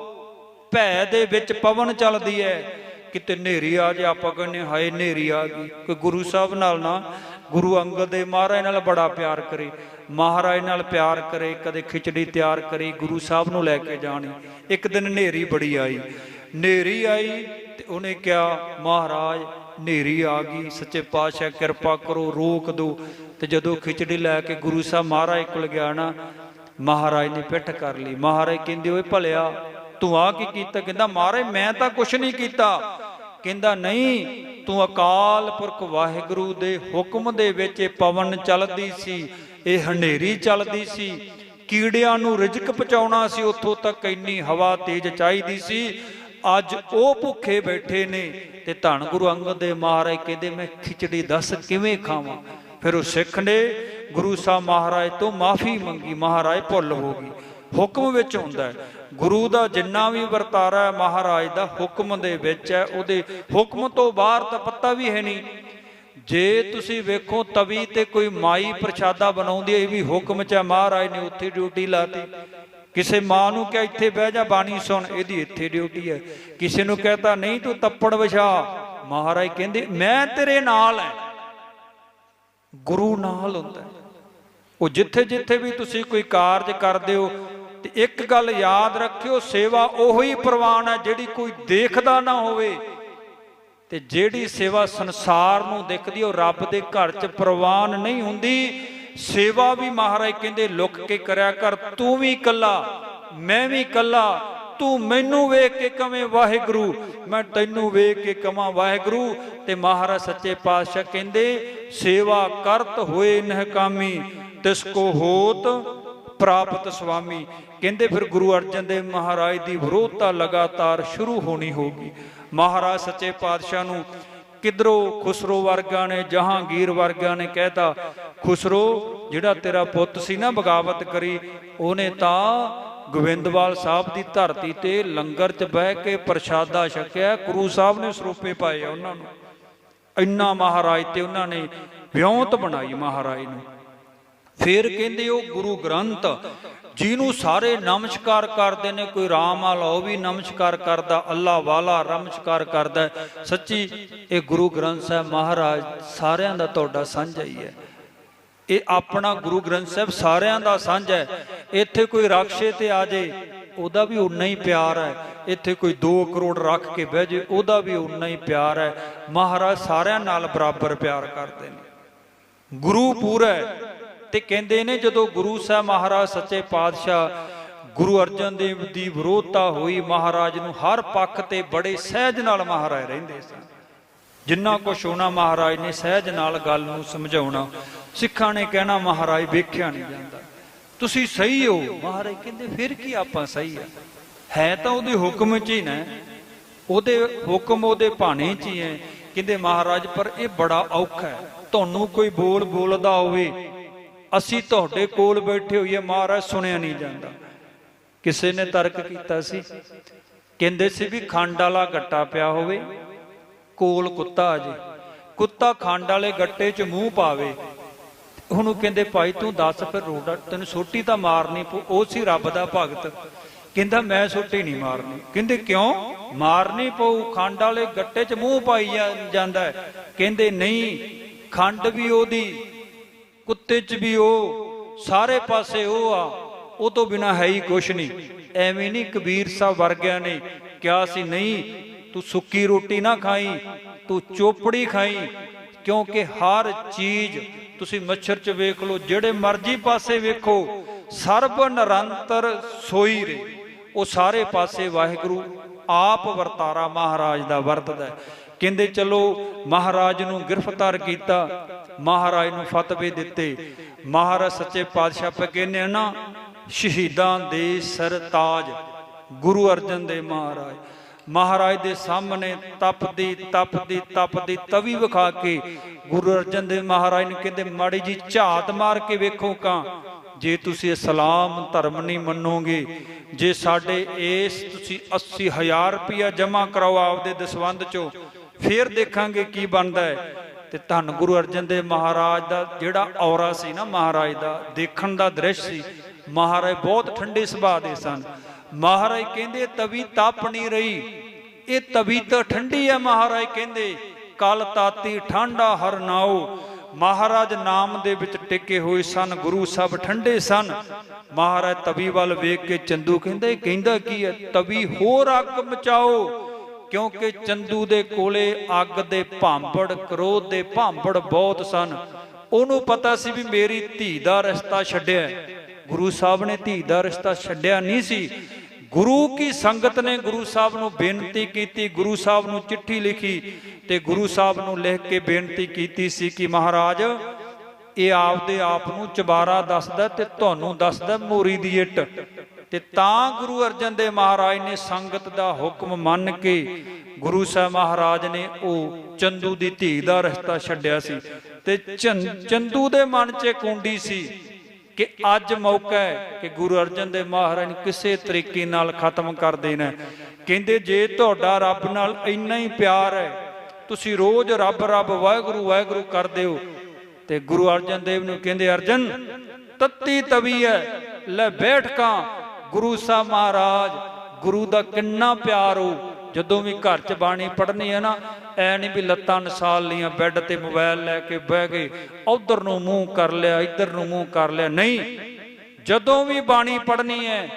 ਭੈ ਦੇ ਵਿੱਚ ਪਵਨ ਚੱਲਦੀ ਹੈ। ਕਿਤੇ ਹਨੇਰੀ ਆ ਜੇ ਆਪਾਂ ਕਹਿੰਦੇ ਹਾਏ ਹਨੇਰੀ ਆ ਗਈ। ਕਿ ਗੁਰੂ ਸਾਹਿਬ ਨਾਲ ਨਾ, ਗੁਰੂ ਅੰਗਦ ਦੇ ਮਹਾਰਾਜ ਨਾਲ ਬੜਾ ਪਿਆਰ ਕਰੇ। ਮਹਾਰਾਜ ਨਾਲ ਪਿਆਰ ਕਰੇ, ਕਦੇ ਖਿਚੜੀ ਤਿਆਰ ਕਰੀ, ਗੁਰੂ ਸਾਹਿਬ ਨੂੰ ਲੈ ਕੇ ਜਾਣੀ। ਇੱਕ ਦਿਨ ਹਨੇਰੀ ਬੜੀ ਆਈ। ਹਨੇਰੀ ਆਈ ਤੇ ਉਹਨੇ ਕਿਹਾ, ਮਹਾਰਾਜ ਹਨੇਰੀ ਆ ਗਈ। ਸੱਚੇ ਪਾਤਸ਼ਾਹ, ਕਿਰਪਾ ਕਰੋ, ਰੋਕ ਦਿਓ ਤੇ ਜਦੋਂ ਖਿਚੜੀ ਲੈ ਕੇ ਗੁਰੂ ਸਾਹਿਬ ਮਹਾਰਾਜ ਕੋਲ ਗਿਆ ਨਾ, ਮਹਾਰਾਜ ਨੇ ਪਿੱਠ ਕਰ ਲਈ। ਮਹਾਰਾਜ ਕਹਿੰਦੇ, ਓਏ ਭਲਿਆ ਤੂੰ ਆ ਕੀ ਕੀਤਾ? ਕਹਿੰਦਾ ਮਹਾਰਾਜ ਮੈਂ ਤਾਂ ਕੁਛ ਨਹੀਂ ਕੀਤਾ। ਕਹਿੰਦਾ, ਨਹੀਂ, ਤੂੰ ਅਕਾਲ ਪੁਰਖ ਵਾਹਿਗੁਰੂ ਦੇ ਹੁਕਮ ਦੇ ਵਿੱਚ ਇਹ ਪਵਨ ਚੱਲਦੀ ਸੀ, ਇਹ ਹਨੇਰੀ ਚੱਲਦੀ ਸੀ, ਕੀੜਿਆਂ ਨੂੰ ਰਿਜ਼ਕ ਪਹੁੰਚਾਉਣਾ ਸੀ, ਉੱਥੋਂ ਤੱਕ ਇੰਨੀ ਹਵਾ ਤੇਜ਼ ਚਾਹੀਦੀ ਸੀ। ਅੱਜ ਉਹ ਭੁੱਖੇ ਬੈਠੇ ਨੇ ਤੇ ਧੰਨ ਗੁਰੂ ਅੰਗਦ ਦੇ ਮਹਾਰਾਜ ਕਹਿੰਦੇ, ਮੈਂ ਖਿਚੜੀ ਦੱਸ ਕਿਵੇਂ ਖਾਵਾਂ? ਫਿਰ ਉਹ ਸਿੱਖ ਨੇ ਗੁਰੂ ਸਾਹਿਬ ਮਹਾਰਾਜ ਤੋਂ ਮਾਫੀ ਮੰਗੀ, ਮਹਾਰਾਜ ਭੁੱਲ ਹੋ ਗਈ। ਹੁਕਮ ਵਿੱਚ ਹੁੰਦਾ ਹੈ। ਗੁਰੂ ਦਾ ਜਿੰਨਾ ਵੀ ਵਰਤਾਰਾ ਹੈ, ਮਹਾਰਾਜ ਦਾ ਹੁਕਮ ਦੇ ਵਿੱਚ ਹੈ, ਉਹਦੇ ਹੁਕਮ ਤੋਂ ਬਾਹਰ ਤਾਂ ਪੱਤਾ ਵੀ ਹੈ ਨਹੀਂ। ਜੇ ਤੁਸੀਂ ਵੇਖੋ, ਤਵੀ ਤੇ ਕੋਈ ਮਾਈ ਪ੍ਰਸ਼ਾਦਾ ਬਣਾਉਂਦੀ ਹੈ, ਇਹ ਵੀ ਹੁਕਮ ਚ ਹੈ, ਮਹਾਰਾਜ ਨੇ ਉੱਥੇ ਡਿਊਟੀ ਲਾਤੀ। ਕਿਸੇ ਮਾਂ ਨੂੰ ਕਿਹਾ, ਇੱਥੇ ਬਹਿ ਜਾ, ਬਾਣੀ ਸੁਣ। ਇਹਦੀ ਇੱਥੇ ਡਿਊਟੀ ਹੈ। ਕਿਸੇ ਨੂੰ ਕਹਤਾ, ਨਹੀਂ, ਤੂੰ ਤੱਪੜ ਵਿਛਾ। ਮਹਾਰਾਜ ਕਹਿੰਦੇ, ਮੈਂ ਤੇਰੇ ਨਾਲ ਹੈ। ਗੁਰੂ ਨਾਲ ਹੁੰਦਾ ਉਹ ਜਿੱਥੇ ਜਿੱਥੇ ਵੀ ਤੁਸੀਂ ਕੋਈ ਕਾਰਜ ਕਰਦੇ ਹੋ ਤੇ ਇੱਕ ਗੱਲ ਯਾਦ ਰੱਖਿਓ, ਸੇਵਾ ਉਹੀ ਪ੍ਰਵਾਨ ਹੈ ਜਿਹੜੀ ਕੋਈ ਦੇਖਦਾ ਨਾ ਹੋਵੇ। ਤੇ ਜਿਹੜੀ ਸੇਵਾ ਸੰਸਾਰ ਨੂੰ ਦਿਖਦੀ, ਉਹ ਰੱਬ ਦੇ ਘਰ 'ਚ ਪ੍ਰਵਾਨ ਨਹੀਂ ਹੁੰਦੀ। ਸੇਵਾ ਵੀ ਮਹਾਰਾਜ ਕਹਿੰਦੇ, ਲੁੱਕ ਕੇ ਕਰਿਆ ਕਰ, ਤੂੰ ਵੀ ਇਕੱਲਾ, ਮੈਂ ਵੀ ਇਕੱਲਾ, ਤੂੰ ਮੈਨੂੰ ਵੇਖ ਕੇ ਕਵੇਂ ਵਾਹਿਗੁਰੂ, ਮੈਂ ਤੈਨੂੰ ਵੇਖ ਕੇ ਕਵਾਂ ਵਾਹਿਗੁਰੂ। ਤੇ ਮਹਾਰਾਜ ਸੱਚੇ ਪਾਤਸ਼ਾਹ ਕਹਿੰਦੇ, ਸੇਵਾ ਕਰਤ ਹੋਏ ਨਹਕਾਮੀ ਤਿਸ ਕੋ ਹੋਤ ਪ੍ਰਾਪਤ ਸੁਆਮੀ ਕਹਿੰਦੇ ਫਿਰ ਗੁਰੂ ਅਰਜਨ ਦੇਵ ਮਹਾਰਾਜ ਦੀ ਵਿਰੋਧਤਾ ਲਗਾਤਾਰ ਸ਼ੁਰੂ ਹੋਣੀ ਹੋਗੀ ਮਹਾਰਾਜ ਸੱਚੇ ਪਾਤਸ਼ਾਹ ਨੂੰ, ਕਿਧਰੋਂ ਖੁਸਰੋ ਵਰਗਾ ਨੇ, ਜਹਾਂਗੀਰ ਵਰਗਾ ਨੇ ਕਹਿਤਾ, ਖੁਸਰੋ, ਜਿਹੜਾ ਤੇਰਾ ਪੁੱਤ ਸੀ ਨਾ ਬਗਾਵਤ ਕਰੀ, ਉਹਨੇ ਤਾਂ ਗੋਬਿੰਦਵਾਲ ਸਾਹਿਬ ਦੀ ਧਰਤੀ ਤੇ ਲੰਗਰ 'ਚ ਬਹਿ ਕੇ ਪ੍ਰਸ਼ਾਦਾ ਛਕਿਆ, ਗੁਰੂ ਸਾਹਿਬ ਨੇ ਸਰੂਪੇ ਪਾਏ ਆ ਉਹਨਾਂ ਨੂੰ। ਇੰਨਾ ਮਹਾਰਾਜ ਤੇ ਉਹਨਾਂ ਨੇ ਵਿਉਂਤ ਬਣਾਈ ਮਹਾਰਾਜ ਨੂੰ। ਫਿਰ ਕਹਿੰਦੇ ਉਹ ਗੁਰੂ ਗ੍ਰੰਥ, ਜਿਹਨੂੰ ਸਾਰੇ ਨਮਸਕਾਰ ਕਰਦੇ ਨੇ, ਕੋਈ ਰਾਮ ਵਾਲਾ, ਉਹ ਵੀ ਨਮਸਕਾਰ ਕਰਦਾ, ਅੱਲਾ ਵਾਲਾ ਨਮਸਕਾਰ ਕਰਦਾ ਸੱਚੀ, ਇਹ ਗੁਰੂ ਗ੍ਰੰਥ ਸਾਹਿਬ ਮਹਾਰਾਜ ਸਾਰਿਆਂ ਦਾ ਤੁਹਾਡਾ ਸਾਂਝਾ ਹੀ ਹੈ। ਇਹ ਆਪਣਾ ਗੁਰੂ ਗ੍ਰੰਥ ਸਾਹਿਬ ਸਾਰਿਆਂ ਦਾ ਸਾਂਝਾ ਹੈ। ਇੱਥੇ ਕੋਈ ਰਕਸ਼ੇ ਤੇ ਆ ਜੇ, ਉਹਦਾ ਵੀ ਉਨਾ ਹੀ ਪਿਆਰ ਹੈ। ਇੱਥੇ ਕੋਈ 2 ਕਰੋੜ ਰੱਖ ਕੇ ਬਹਿ ਜੇ, ਉਹਦਾ ਵੀ ਉਨਾ ਹੀ ਪਿਆਰ ਹੈ। ਮਹਾਰਾਜ ਸਾਰਿਆਂ ਨਾਲ ਬਰਾਬਰ ਪਿਆਰ ਕਰਦੇ ਨੇ। ਗੁਰੂ ਪੂਰਾ ਹੈ। ਤੇ ਕਹਿੰਦੇ ਨੇ ਜਦੋਂ ਗੁਰੂ ਸਾਹਿਬ ਮਹਾਰਾਜ ਸੱਚੇ ਪਾਤਸ਼ਾਹ ਗੁਰੂ ਅਰਜਨ ਦੇਵ ਦੀ ਵਿਰੋਧਤਾ ਹੋਈ, ਮਹਾਰਾਜ ਨੂੰ ਹਰ ਪੱਖ ਤੇ ਬੜੇ ਸਹਿਜ ਨਾਲ ਮਹਾਰਾਜ ਰਹਿੰਦੇ ਸਨ। ਜਿੰਨਾ ਕੁਛ ਹੋਣਾ ਮਹਾਰਾਜ ਨੇ ਸਹਿਜ ਨਾਲ ਗੱਲ ਨੂੰ ਸਮਝਾਉਣਾ, ਸਿੱਖਾਂ ਨੇ ਕਹਿਣਾ, ਮਹਾਰਾਜ ਵੇਖਿਆ ਨਹੀਂ ਜਾਂਦਾ। ਤੁਸੀਂ ਸਹੀ ਹੋ। ਮਹਾਰਾਜ ਕਹਿੰਦੇ, ਫਿਰ ਕੀ ਆਪਾਂ ਸਹੀ ਆ? ਹੈ ਤਾਂ ਉਹਦੇ ਹੁਕਮ 'ਚ ਹੀ ਨਾ। ਉਹਦੇ ਹੁਕਮ ਉਹਦੇ ਭਾਣੇ 'ਚ ਹੀ ਹੈ। ਕਹਿੰਦੇ, ਮਹਾਰਾਜ, ਪਰ ਇਹ ਬੜਾ ਔਖਾ ਹੈ। ਤੁਹਾਨੂੰ ਕੋਈ ਬੋਲ ਬੋਲਦਾ ਹੋਵੇ ਅਸੀਂ ਤੁਹਾਡੇ ਕੋਲ ਬੈਠੇ ਹੋਈਏ, ਮਹਾਰਾਜ ਸੁਣਿਆ ਨਹੀਂ ਜਾਂਦਾ। ਕਿਸੇ ਨੇ ਤਰਕ ਕੀਤਾ ਸੀ। ਕਹਿੰਦੇ ਸੀ ਵੀ ਖੰਡ ਵਾਲਾ ਗੱਟਾ ਪਿਆ ਹੋਵੇ, ਕੋਲ ਕੁੱਤਾ ਆ ਜੇ। ਕੁੱਤਾ ਖੰਡ ਵਾਲੇ ਗੱਟੇ 'ਚ ਮੂੰਹ ਪਾਵੇ। ਉਹਨੂੰ ਕਹਿੰਦੇ, ਭਾਈ ਤੂੰ ਦੱਸ ਫਿਰ ਰੋੜਾ ਤੈਨੂੰ ਸੋਟੀ ਤਾਂ ਮਾਰਨੀ ਪਊ। ਉਹ ਸੀ ਰੱਬ ਦਾ ਭਗਤ। ਕਹਿੰਦਾ, ਮੈਂ ਸੋਟੀ ਨਹੀਂ ਮਾਰਨੀ। ਕਹਿੰਦੇ, ਕਿਉਂ? ਮਾਰਨੀ ਪਊ। ਖੰਡ ਵਾਲੇ ਗੱਟੇ 'ਚ ਮੂੰਹ ਪਾਈ ਜਾਂਦਾ ਕਹਿੰਦੇ, ਨਹੀਂ, ਖੰਡ ਵੀ ਉਹਦੀ ਕੁੱਤੇ 'ਚ ਵੀ ਉਹ, ਸਾਰੇ ਪਾਸੇ ਉਹ ਆ, ਉਹ ਤੋਂ ਬਿਨਾ ਹੈ ਹੀ ਕੁਛ ਨਹੀਂ। ਐਵੇਂ ਨਹੀਂ ਕਬੀਰ ਸਾਹਿਬ ਵਰਗਿਆਂ ਨੇ ਕਿਹਾ ਸੀ, ਨਹੀਂ, ਤੂੰ ਸੁੱਕੀ ਰੋਟੀ ਨਾ ਖਾਈ, ਤੂੰ ਚੋਪੜੀ ਖਾਈ, ਕਿਉਂਕਿ ਹਰ ਚੀਜ਼ ਤੁਸੀਂ ਮੱਛਰ 'ਚ ਵੇਖ ਲਓ, ਜਿਹੜੇ ਮਰਜ਼ੀ ਪਾਸੇ ਵੇਖੋ, ਸਰਬ ਨਿਰੰਤਰ ਸੋਈ ਰੇ। ਉਹ ਸਾਰੇ ਪਾਸੇ ਵਾਹਿਗੁਰੂ ਆਪ ਵਰਤਾਰਾ ਮਹਾਰਾਜ ਦਾ ਵਰਤਦਾ ਕਹਿੰਦੇ, ਚਲੋ, ਮਹਾਰਾਜ ਨੂੰ ਗ੍ਰਿਫਤਾਰ ਕੀਤਾ ਮਹਾਰਾਜ ਨੂੰ ਫਤਵੇ ਦਿੱਤੇ। ਮਹਾਰਾਜ ਸੱਚੇ ਪਾਤਸ਼ਾਹ ਪੇ ਕਹਿੰਦੇ ਨਾ। ਸ਼ਹੀਦਾਂ ਦੇ ਸਰਤਾਜ, ਗੁਰੂ ਅਰਜਨ ਦੇ ਮਹਾਰਾਜ। ਮਹਾਰਾਜ ਦੇ ਸਾਹਮਣੇ ਤਪਦੀ ਤਪਦੀ ਤਪਦੀ ਤਵੀ ਵਿਖਾ ਕੇ ਗੁਰੂ ਅਰਜਨ ਦੇਵ ਮਹਾਰਾਜ ਨੂੰ ਕਹਿੰਦੇ, ਮਾੜੀ ਜੀ ਝਾਤ ਮਾਰ ਕੇ ਵੇਖੋ ਕਾਂ। ਜੇ ਤੁਸੀਂ ਇਸਲਾਮ ਧਰਮ ਨਹੀਂ ਮੰਨੋਗੇ, ਜੇ ਸਾਡੇ ਇਸ ਤੁਸੀਂ 80000 ਰੁਪਇਆ ਜਮ੍ਹਾਂ ਕਰਾਓ ਆਪਦੇ ਦਸਵੰਦ ਚੋਂ, ਫੇਰ ਦੇਖਾਂਗੇ ਕੀ ਬਣਦਾ ਹੈ। ਤੇ ਧੰਨ ਗੁਰੂ ਅਰਜਨ ਦੇਵ ਮਹਾਰਾਜ ਦਾ ਜਿਹੜਾ ਔਰਾ ਸੀ ਨਾ ਮਹਾਰਾਜ ਦਾ, ਦੇਖਣ ਦਾ ਦ੍ਰਿਸ਼ ਸੀ। ਮਹਾਰਾਜ ਬਹੁਤ ਠੰਡੇ ਸੁਭਾਅ ਦੇ ਸਨ। ਮਹਾਰਾਜ ਕਹਿੰਦੇ, ਤਵੀ ਤਪ ਨਹੀਂ ਰਹੀ। ਇਹ ਤਵੀ ਤਾਂ ਠੰਡੀ ਹੈ ਮਹਾਰਾਜ ਕਹਿੰਦੇ। ਕਲ ਤਾਤੀ ਠੰਡਾ ਹਰ ਨਾਓ ਮਹਾਰਾਜ ਨਾਮ ਦੇ ਵਿੱਚ ਟਿਕੇ ਹੋਏ ਸਨ, ਗੁਰੂ ਸਾਹਿਬ ਠੰਡੇ ਸਨ। ਮਹਾਰਾਜ ਤਵੀ ਵੱਲ ਵੇਖ ਕੇ ਚੰਦੂ ਕਹਿੰਦਾ ਇਹ ਕਹਿੰਦਾ ਕੀ ਹੈ? ਤਵੀ ਹੋਰ ਅੱਗ ਮਚਾਓ। ਕਿਉਂਕਿ ਚੰਦੂ ਦੇ ਕੋਲੇ ਅੱਗ ਦੇ ਭਾਂਬੜ, ਕ੍ਰੋਧ ਦੇ ਭਾਂਬੜ ਬਹੁਤ ਸਨ। ਉਹਨੂੰ ਪਤਾ ਸੀ ਵੀ ਮੇਰੀ ਧੀ ਦਾ ਰਸਤਾ ਛੱਡਿਆ ਗੁਰੂ ਸਾਹਿਬ ਨੇ ਧੀ ਦਾ ਰਿਸ਼ਤਾ ਛੱਡਿਆ ਨਹੀਂ ਸੀ। ਗੁਰੂ ਕੀ ਸੰਗਤ ਨੇ ਗੁਰੂ ਸਾਹਿਬ ਨੂੰ ਬੇਨਤੀ ਕੀਤੀ, ਗੁਰੂ ਸਾਹਿਬ ਨੂੰ ਚਿੱਠੀ ਲਿਖੀ ਤੇ ਗੁਰੂ ਸਾਹਿਬ ਨੂੰ ਲਿਖ ਕੇ ਬੇਨਤੀ ਕੀਤੀ ਸੀ ਕਿ ਮਹਾਰਾਜ, ਇਹ ਆਪਦੇ ਆਪ ਨੂੰ ਚਬਾਰਾ ਦੱਸਦਾ ਤੇ ਤੁਹਾਨੂੰ ਦੱਸਦਾ ਮੋਰੀ ਦੀ ਇੱਟ। ਤੇ ਤਾਂ ਗੁਰੂ ਅਰਜਨ ਦੇਵ ਮਹਾਰਾਜ ਨੇ ਸੰਗਤ ਦਾ ਹੁਕਮ ਮੰਨ ਕੇ ਗੁਰੂ ਸਾਹਿਬ ਮਹਾਰਾਜ ਨੇ ਉਹ ਚੰਦੂ ਦੀ ਧੀ ਦਾ ਰਸਤਾ ਛੱਡਿਆ ਸੀ ਤੇ ਚੰਦੂ ਦੇ ਮਨ 'ਚ ਕੁੰਡੀ ਸੀ ਕਿ ਅੱਜ ਮੌਕਾ ਹੈ ਕਿ ਗੁਰੂ ਅਰਜਨ ਦੇਵ ਮਹਾਰਾਜ ਨੂੰ ਕਿਸੇ ਤਰੀਕੇ ਨਾਲ ਖਤਮ ਕਰ ਦੇਣਾ। ਕਹਿੰਦੇ, ਜੇ ਤੁਹਾਡਾ ਰੱਬ ਨਾਲ ਇੰਨਾ ਹੀ ਪਿਆਰ ਹੈ, ਤੁਸੀਂ ਰੋਜ਼ ਰੱਬ ਰੱਬ, ਵਾਹਿਗੁਰੂ ਵਾਹਿਗੁਰੂ ਕਰਦੇ ਹੋ। ਤੇ ਗੁਰੂ ਅਰਜਨ ਦੇਵ ਨੂੰ ਕਹਿੰਦੇ, ਅਰਜਨ, ਤੱਤੀ ਤਵੀ ਹੈ, ਲੈ ਬੈਠ ਕਾਂ। ਗੁਰੂ ਸਾਹਿਬ ਮਹਾਰਾਜ, ਗੁਰੂ ਦਾ ਕਿੰਨਾ ਪਿਆਰ ਹੋ, ਜਦੋਂ ਵੀ ਘਰ 'ਚ ਬਾਣੀ ਪੜ੍ਹਨੀ ਹੈ ਨਾ, ਐ ਨਹੀਂ ਵੀ ਲੱਤਾਂ ਨਸਾਲ ਲੀਆਂ ਬੈੱਡ ਤੇ ਮੋਬਾਈਲ ਲੈ ਕੇ ਬਹਿ ਗਏ, ਉਧਰ ਨੂੰ ਮੂੰਹ ਕਰ ਲਿਆ, ਇੱਧਰ ਨੂੰ ਮੂੰਹ ਕਰ ਲਿਆ, ਨਹੀਂ। ਜਦੋਂ ਵੀ ਬਾਣੀ ਪੜ੍ਹਨੀ ਹੈ,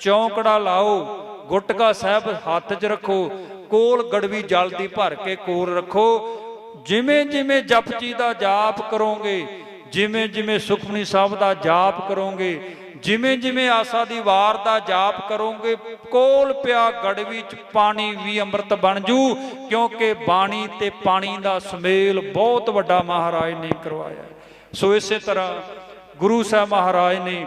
ਚੌਂਕੜਾ ਲਾਓ, ਗੁਟਕਾ ਸਾਹਿਬ ਹੱਥ 'ਚ ਰੱਖੋ, ਕੋਲ ਗੜਵੀ ਜਲ ਦੀ ਭਰ ਕੇ ਕੋਲ ਰੱਖੋ। ਜਿਵੇਂ ਜਿਵੇਂ ਜਪਜੀ ਦਾ ਜਾਪ ਕਰੋਗੇ, ਜਿਵੇਂ ਜਿਵੇਂ ਸੁਖਮਨੀ ਸਾਹਿਬ ਦਾ ਜਾਪ ਕਰੋਗੇ ਜਿਵੇਂ ਜਿਵੇਂ ਆਸਾ ਦੀ ਵਾਰ ਦਾ ਜਾਪ ਕਰੋਗੇ, ਕੋਲ ਪਿਆ ਗੜਵੀ ਚ ਪਾਣੀ ਵੀ ਅੰਮ੍ਰਿਤ ਬਣ ਜੂ, ਕਿਉਂਕਿ ਬਾਣੀ ਤੇ ਪਾਣੀ ਦਾ ਸੁਮੇਲ ਬਹੁਤ ਵੱਡਾ ਮਹਾਰਾਜ ਨੇ ਕਰਵਾਇਆ। ਸੋ ਇਸੇ ਤਰ੍ਹਾਂ ਗੁਰੂ ਸਾਹਿਬ ਮਹਾਰਾਜ ਨੇ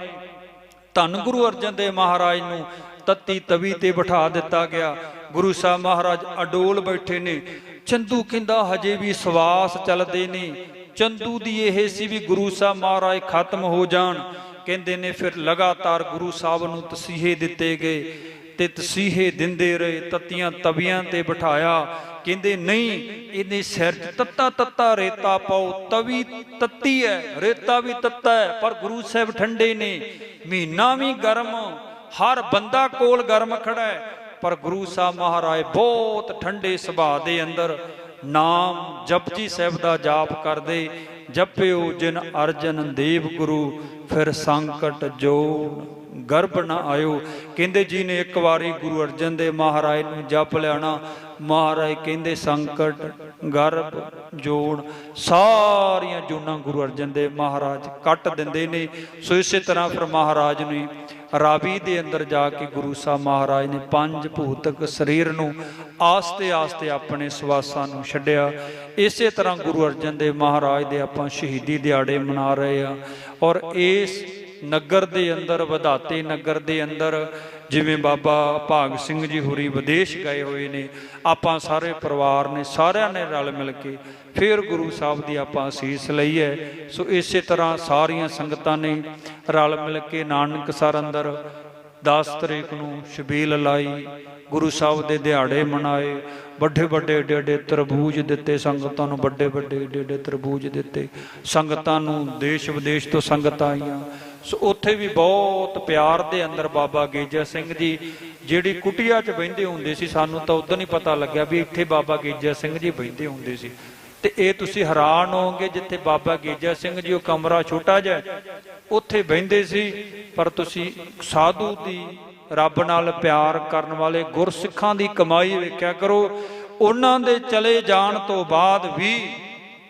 ਧੰਨ ਗੁਰੂ ਅਰਜਨ ਦੇਵ ਮਹਾਰਾਜ ਨੂੰ ਤੱਤੀ ਤਵੀ ਤੇ ਬਿਠਾ ਦਿੱਤਾ ਗਿਆ। ਗੁਰੂ ਸਾਹਿਬ ਮਹਾਰਾਜ ਅਡੋਲ ਬੈਠੇ ਨੇ। ਚੰਦੂ ਕਹਿੰਦਾ, ਹਜੇ ਵੀ ਸਵਾਸ ਚੱਲਦੇ ਨੇ। ਚੰਦੂ ਦੀ ਇਹ ਸੀ ਵੀ ਗੁਰੂ ਸਾਹਿਬ ਮਹਾਰਾਜ ਖਤਮ ਹੋ ਜਾਣ। ਕਹਿੰਦੇ ਨੇ, ਫਿਰ ਲਗਾਤਾਰ ਗੁਰੂ ਸਾਹਿਬ ਨੂੰ ਤਸੀਹੇ ਦਿੱਤੇ ਗਏ ਤੇ ਤਸੀਹੇ ਦਿੰਦੇ ਰਹੇ, ਤੱਤੀਆਂ ਤਵੀਆਂ ਤੇ ਬਿਠਾਇਆ। ਕਹਿੰਦੇ, ਨਹੀਂ ਇਹਦੇ ਸਿਰ 'ਚ ਤੱਤਾ ਤੱਤਾ ਰੇਤਾ ਪਾਓ, ਤਵੀ ਤੱਤੀ ਹੈ ਰੇਤਾ ਵੀ ਤੱਤਾ ਹੈ ਪਰ ਗੁਰੂ ਸਾਹਿਬ ਠੰਡੇ ਨੇ। ਮਹੀਨਾ ਵੀ ਗਰਮ, ਹਰ ਬੰਦਾ ਕੋਲ ਗਰਮ ਖੜਾ ਹੈ ਪਰ ਗੁਰੂ ਸਾਹਿਬ ਮਹਾਰਾਜ ਬਹੁਤ ਠੰਡੇ ਸੁਭਾਅ ਦੇ ਅੰਦਰ ਨਾਮ ਜਪਜੀ ਸਾਹਿਬ ਦਾ ਜਾਪ ਕਰਦੇ, ਜਪਿਓ ਜਿਨ ਅਰਜਨ ਦੇਵ ਗੁਰੂ, ਫਿਰ ਸੰਕਟ ਜੋੜ, ਗਰਭ ਨਾ ਆਇਓ। ਕਹਿੰਦੇ ਜੀ ਨੇ ਇੱਕ ਵਾਰੀ ਗੁਰੂ ਅਰਜਨ ਦੇ ਮਹਾਰਾਜ ਨੂੰ ਜਪ ਲਿਆਣਾ ਮਹਾਰਾਜ ਕਹਿੰਦੇ ਸੰਕਟ, ਗਰਭ ਜੋੜ, ਸਾਰੀਆਂ ਜੂਨਾਂ ਗੁਰੂ ਅਰਜਨ ਦੇਵ ਮਹਾਰਾਜ ਕੱਟ ਦਿੰਦੇ ਨੇ। ਸੋ ਇਸੇ ਤਰ੍ਹਾਂ ਫਿਰ ਮਹਾਰਾਜ ਨੂੰ ਰਾਵੀ ਦੇ ਅੰਦਰ ਜਾ ਕੇ ਗੁਰੂ ਸਾਹਿਬ ਮਹਾਰਾਜ ਨੇ ਪੰਜ ਭੂਤਕ ਸਰੀਰ ਨੂੰ ਆਸਤੇ ਆਸਤੇ ਆਪਣੇ ਸਵਾਸਾਂ ਨੂੰ ਛੱਡਿਆ। ਇਸੇ ਤਰ੍ਹਾਂ ਗੁਰੂ ਅਰਜਨ ਦੇਵ ਮਹਾਰਾਜ ਦੇ ਆਪਾਂ ਸ਼ਹੀਦੀ ਦਿਹਾੜੇ ਮਨਾ ਰਹੇ ਆ ਔਰ ਇਸ ਨਗਰ ਦੇ ਅੰਦਰ, ਵਧਾਤੇ ਨਗਰ ਦੇ ਅੰਦਰ ਜਿਵੇਂ ਬਾਬਾ ਭਾਗ ਸਿੰਘ ਜੀ ਹੁਰੀ ਵਿਦੇਸ਼ ਗਏ ਹੋਏ ਨੇ, ਆਪਾਂ ਸਾਰੇ ਪਰਿਵਾਰ ਨੇ ਸਾਰਿਆਂ ਨੇ ਰਲ ਮਿਲ ਕੇ ਫਿਰ ਗੁਰੂ ਸਾਹਿਬ ਦੀ ਆਪਾਂ ਅਸੀਸ ਲਈ ਹੈ ਸੋ ਇਸੇ ਤਰ੍ਹਾਂ ਸਾਰੀਆਂ ਸੰਗਤਾਂ ਨੇ ਰਲ ਮਿਲ ਕੇ ਨਾਨਕ ਸਰ ਅੰਦਰ 10 ਤਰੀਕ ਨੂੰ ਸ਼ਬੀਲ ਲਾਈ, ਗੁਰੂ ਸਾਹਿਬ ਦੇ ਦਿਹਾੜੇ ਮਨਾਏ। ਵੱਡੇ ਵੱਡੇ ਏਡੇ ਏਡੇ ਤਰਬੂਜ ਦਿੱਤੇ ਸੰਗਤਾਂ ਨੂੰ, ਵੱਡੇ ਵੱਡੇ ਏਡੇ ਏਡੇ ਤਰਬੂਜ ਦਿੱਤੇ। ਸੰਗਤਾਂ ਨੂੰ ਦੇਸ਼ ਵਿਦੇਸ਼ ਤੋਂ ਸੰਗਤਾਂ ਆਈਆਂ। ਸੋ ਉੱਥੇ ਵੀ ਬਹੁਤ ਪਿਆਰ ਦੇ ਅੰਦਰ ਬਾਬਾ ਗੇਜਾ ਸਿੰਘ ਜੀ, ਜਿਹੜੀ ਕੁਟਿਆ 'ਚ ਬਹਿੰਦੇ ਹੁੰਦੇ ਸੀ, ਸਾਨੂੰ ਤਾਂ ਉਦੋਂ ਹੀ ਪਤਾ ਲੱਗਿਆ ਵੀ ਇੱਥੇ ਬਾਬਾ ਗੇਜਾ ਸਿੰਘ ਜੀ ਬਹਿੰਦੇ ਹੁੰਦੇ ਸੀ। ਤੇ ਇਹ ਤੁਸੀਂ ਹੈਰਾਨ ਹੋਵੋਗੇ ਜਿੱਥੇ ਬਾਬਾ ਗੇਜਾ ਸਿੰਘ ਜੀ ਉਹ ਕਮਰਾ ਛੋਟਾ ਜਿਹਾ ਉੱਥੇ ਬਹਿੰਦੇ ਸੀ, ਪਰ ਤੁਸੀਂ ਸਾਧੂ ਦੀ ਰੱਬ ਨਾਲ ਪਿਆਰ ਕਰਨ ਵਾਲੇ ਗੁਰਸਿੱਖਾਂ ਦੀ ਕਮਾਈ ਵੇਖਿਆ ਕਰੋ, ਉਹਨਾਂ ਦੇ ਚਲੇ ਜਾਣ ਤੋਂ ਬਾਅਦ ਵੀ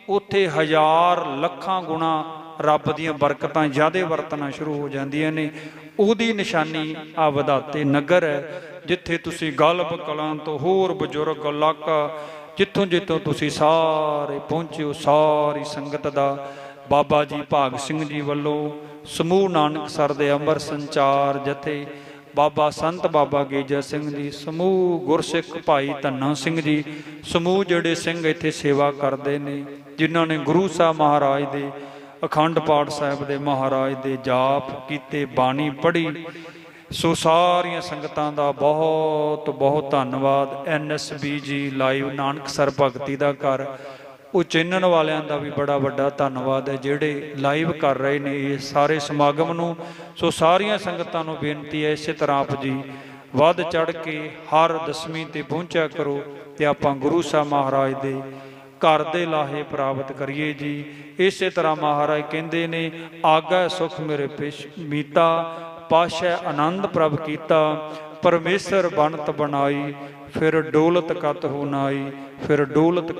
ਉੱਥੇ ਹਜ਼ਾਰ ਲੱਖਾਂ ਗੁਣਾ ਰੱਬ ਦੀਆਂ ਬਰਕਤਾਂ ਜ਼ਿਆਦੇ ਵਰਤਣਾ ਸ਼ੁਰੂ ਹੋ ਜਾਂਦੀਆਂ ਨੇ। ਉਹਦੀ ਨਿਸ਼ਾਨੀ ਆ ਵਧਾਤੇ ਨਗਰ ਹੈ, ਜਿੱਥੇ ਤੁਸੀਂ ਗਲਬ ਕਲਾਂ ਤੋਂ ਹੋਰ ਬਜ਼ੁਰਗ ਇਲਾਕਾ ਜਿੱਥੋਂ ਜਿੱਥੋਂ ਤੁਸੀਂ ਸਾਰੇ ਪਹੁੰਚਿਓ ਸਾਰੀ ਸੰਗਤ ਦਾ, ਬਾਬਾ ਜੀ ਭਾਗ ਸਿੰਘ ਜੀ ਵੱਲੋਂ ਸਮੂਹ ਨਾਨਕ ਸਰ ਦੇ ਅੰਮ੍ਰਿਤ ਸੰਚਾਰ ਜਥੇ, ਬਾਬਾ ਸੰਤ ਬਾਬਾ ਗੇਜਾ ਸਿੰਘ ਜੀ, ਸਮੂਹ ਗੁਰਸਿੱਖ ਭਾਈ ਧੰਨਾ ਸਿੰਘ ਜੀ, ਸਮੂਹ ਜਿਹੜੇ ਸਿੰਘ ਇੱਥੇ ਸੇਵਾ ਕਰਦੇ ਨੇ, ਜਿਨ੍ਹਾਂ ਨੇ ਗੁਰੂ ਸਾਹਿਬ ਮਹਾਰਾਜ ਦੇ ਅਖੰਡ ਪਾਠ ਸਾਹਿਬ ਦੇ ਮਹਾਰਾਜ ਦੇ ਜਾਪ ਕੀਤੇ, ਬਾਣੀ ਪੜ੍ਹੀ ਸੋ ਸਾਰੀਆਂ ਸੰਗਤਾਂ ਦਾ ਬਹੁਤ ਬਹੁਤ ਧੰਨਵਾਦ। ਐਨਐਸਬੀ ਜੀ ਲਾਈਵ ਨਾਨਕਸਰ ਭਗਤੀ ਦਾ ਘਰ। ਉਹ ਚੈਨਲ ਵਾਲਿਆਂ ਦਾ ਵੀ ਬੜਾ ਵੱਡਾ ਧੰਨਵਾਦ ਹੈ, ਜਿਹੜੇ ਲਾਈਵ ਕਰ ਰਹੇ ਨੇ ਇਹ ਸਾਰੇ ਸਮਾਗਮ ਨੂੰ। ਸੋ ਸਾਰੀਆਂ ਸੰਗਤਾਂ ਨੂੰ ਬੇਨਤੀ ਹੈ, ਇਸੇ ਤਰ੍ਹਾਂ ਆਪ ਜੀ ਵੱਧ ਚੜ ਕੇ ਹਰ ਦਸਵੀਂ ਤੇ ਪਹੁੰਚਿਆ ਕਰੋ ਤੇ ਆਪਾਂ ਗੁਰੂ ਸਾਹਿਬ ਮਹਾਰਾਜ ਦੇ ਘਰ ਦੇ ਲਾਹੇ ਪ੍ਰਾਪਤ ਕਰੀਏ ਜੀ। ਇਸੇ ਤਰ੍ਹਾਂ ਮਹਾਰਾਜ ਕਹਿੰਦੇ ਨੇ, ਆਗਾ ਸੁਖ ਮੇਰੇ ਪਿਛ ਮੀਤਾ ਪਾਸ਼ਾ ਆਨੰਦ ਪ੍ਰਭ ਕੀਤਾ ਪਰਮੇਸ਼ਰ ਬਣਤ ਬਣਾਈ ਫਿਰ ਡੋਲਤ ਕਤ ਹੋ ਨਾਈ ਫਿਰ ਡੋਲਤ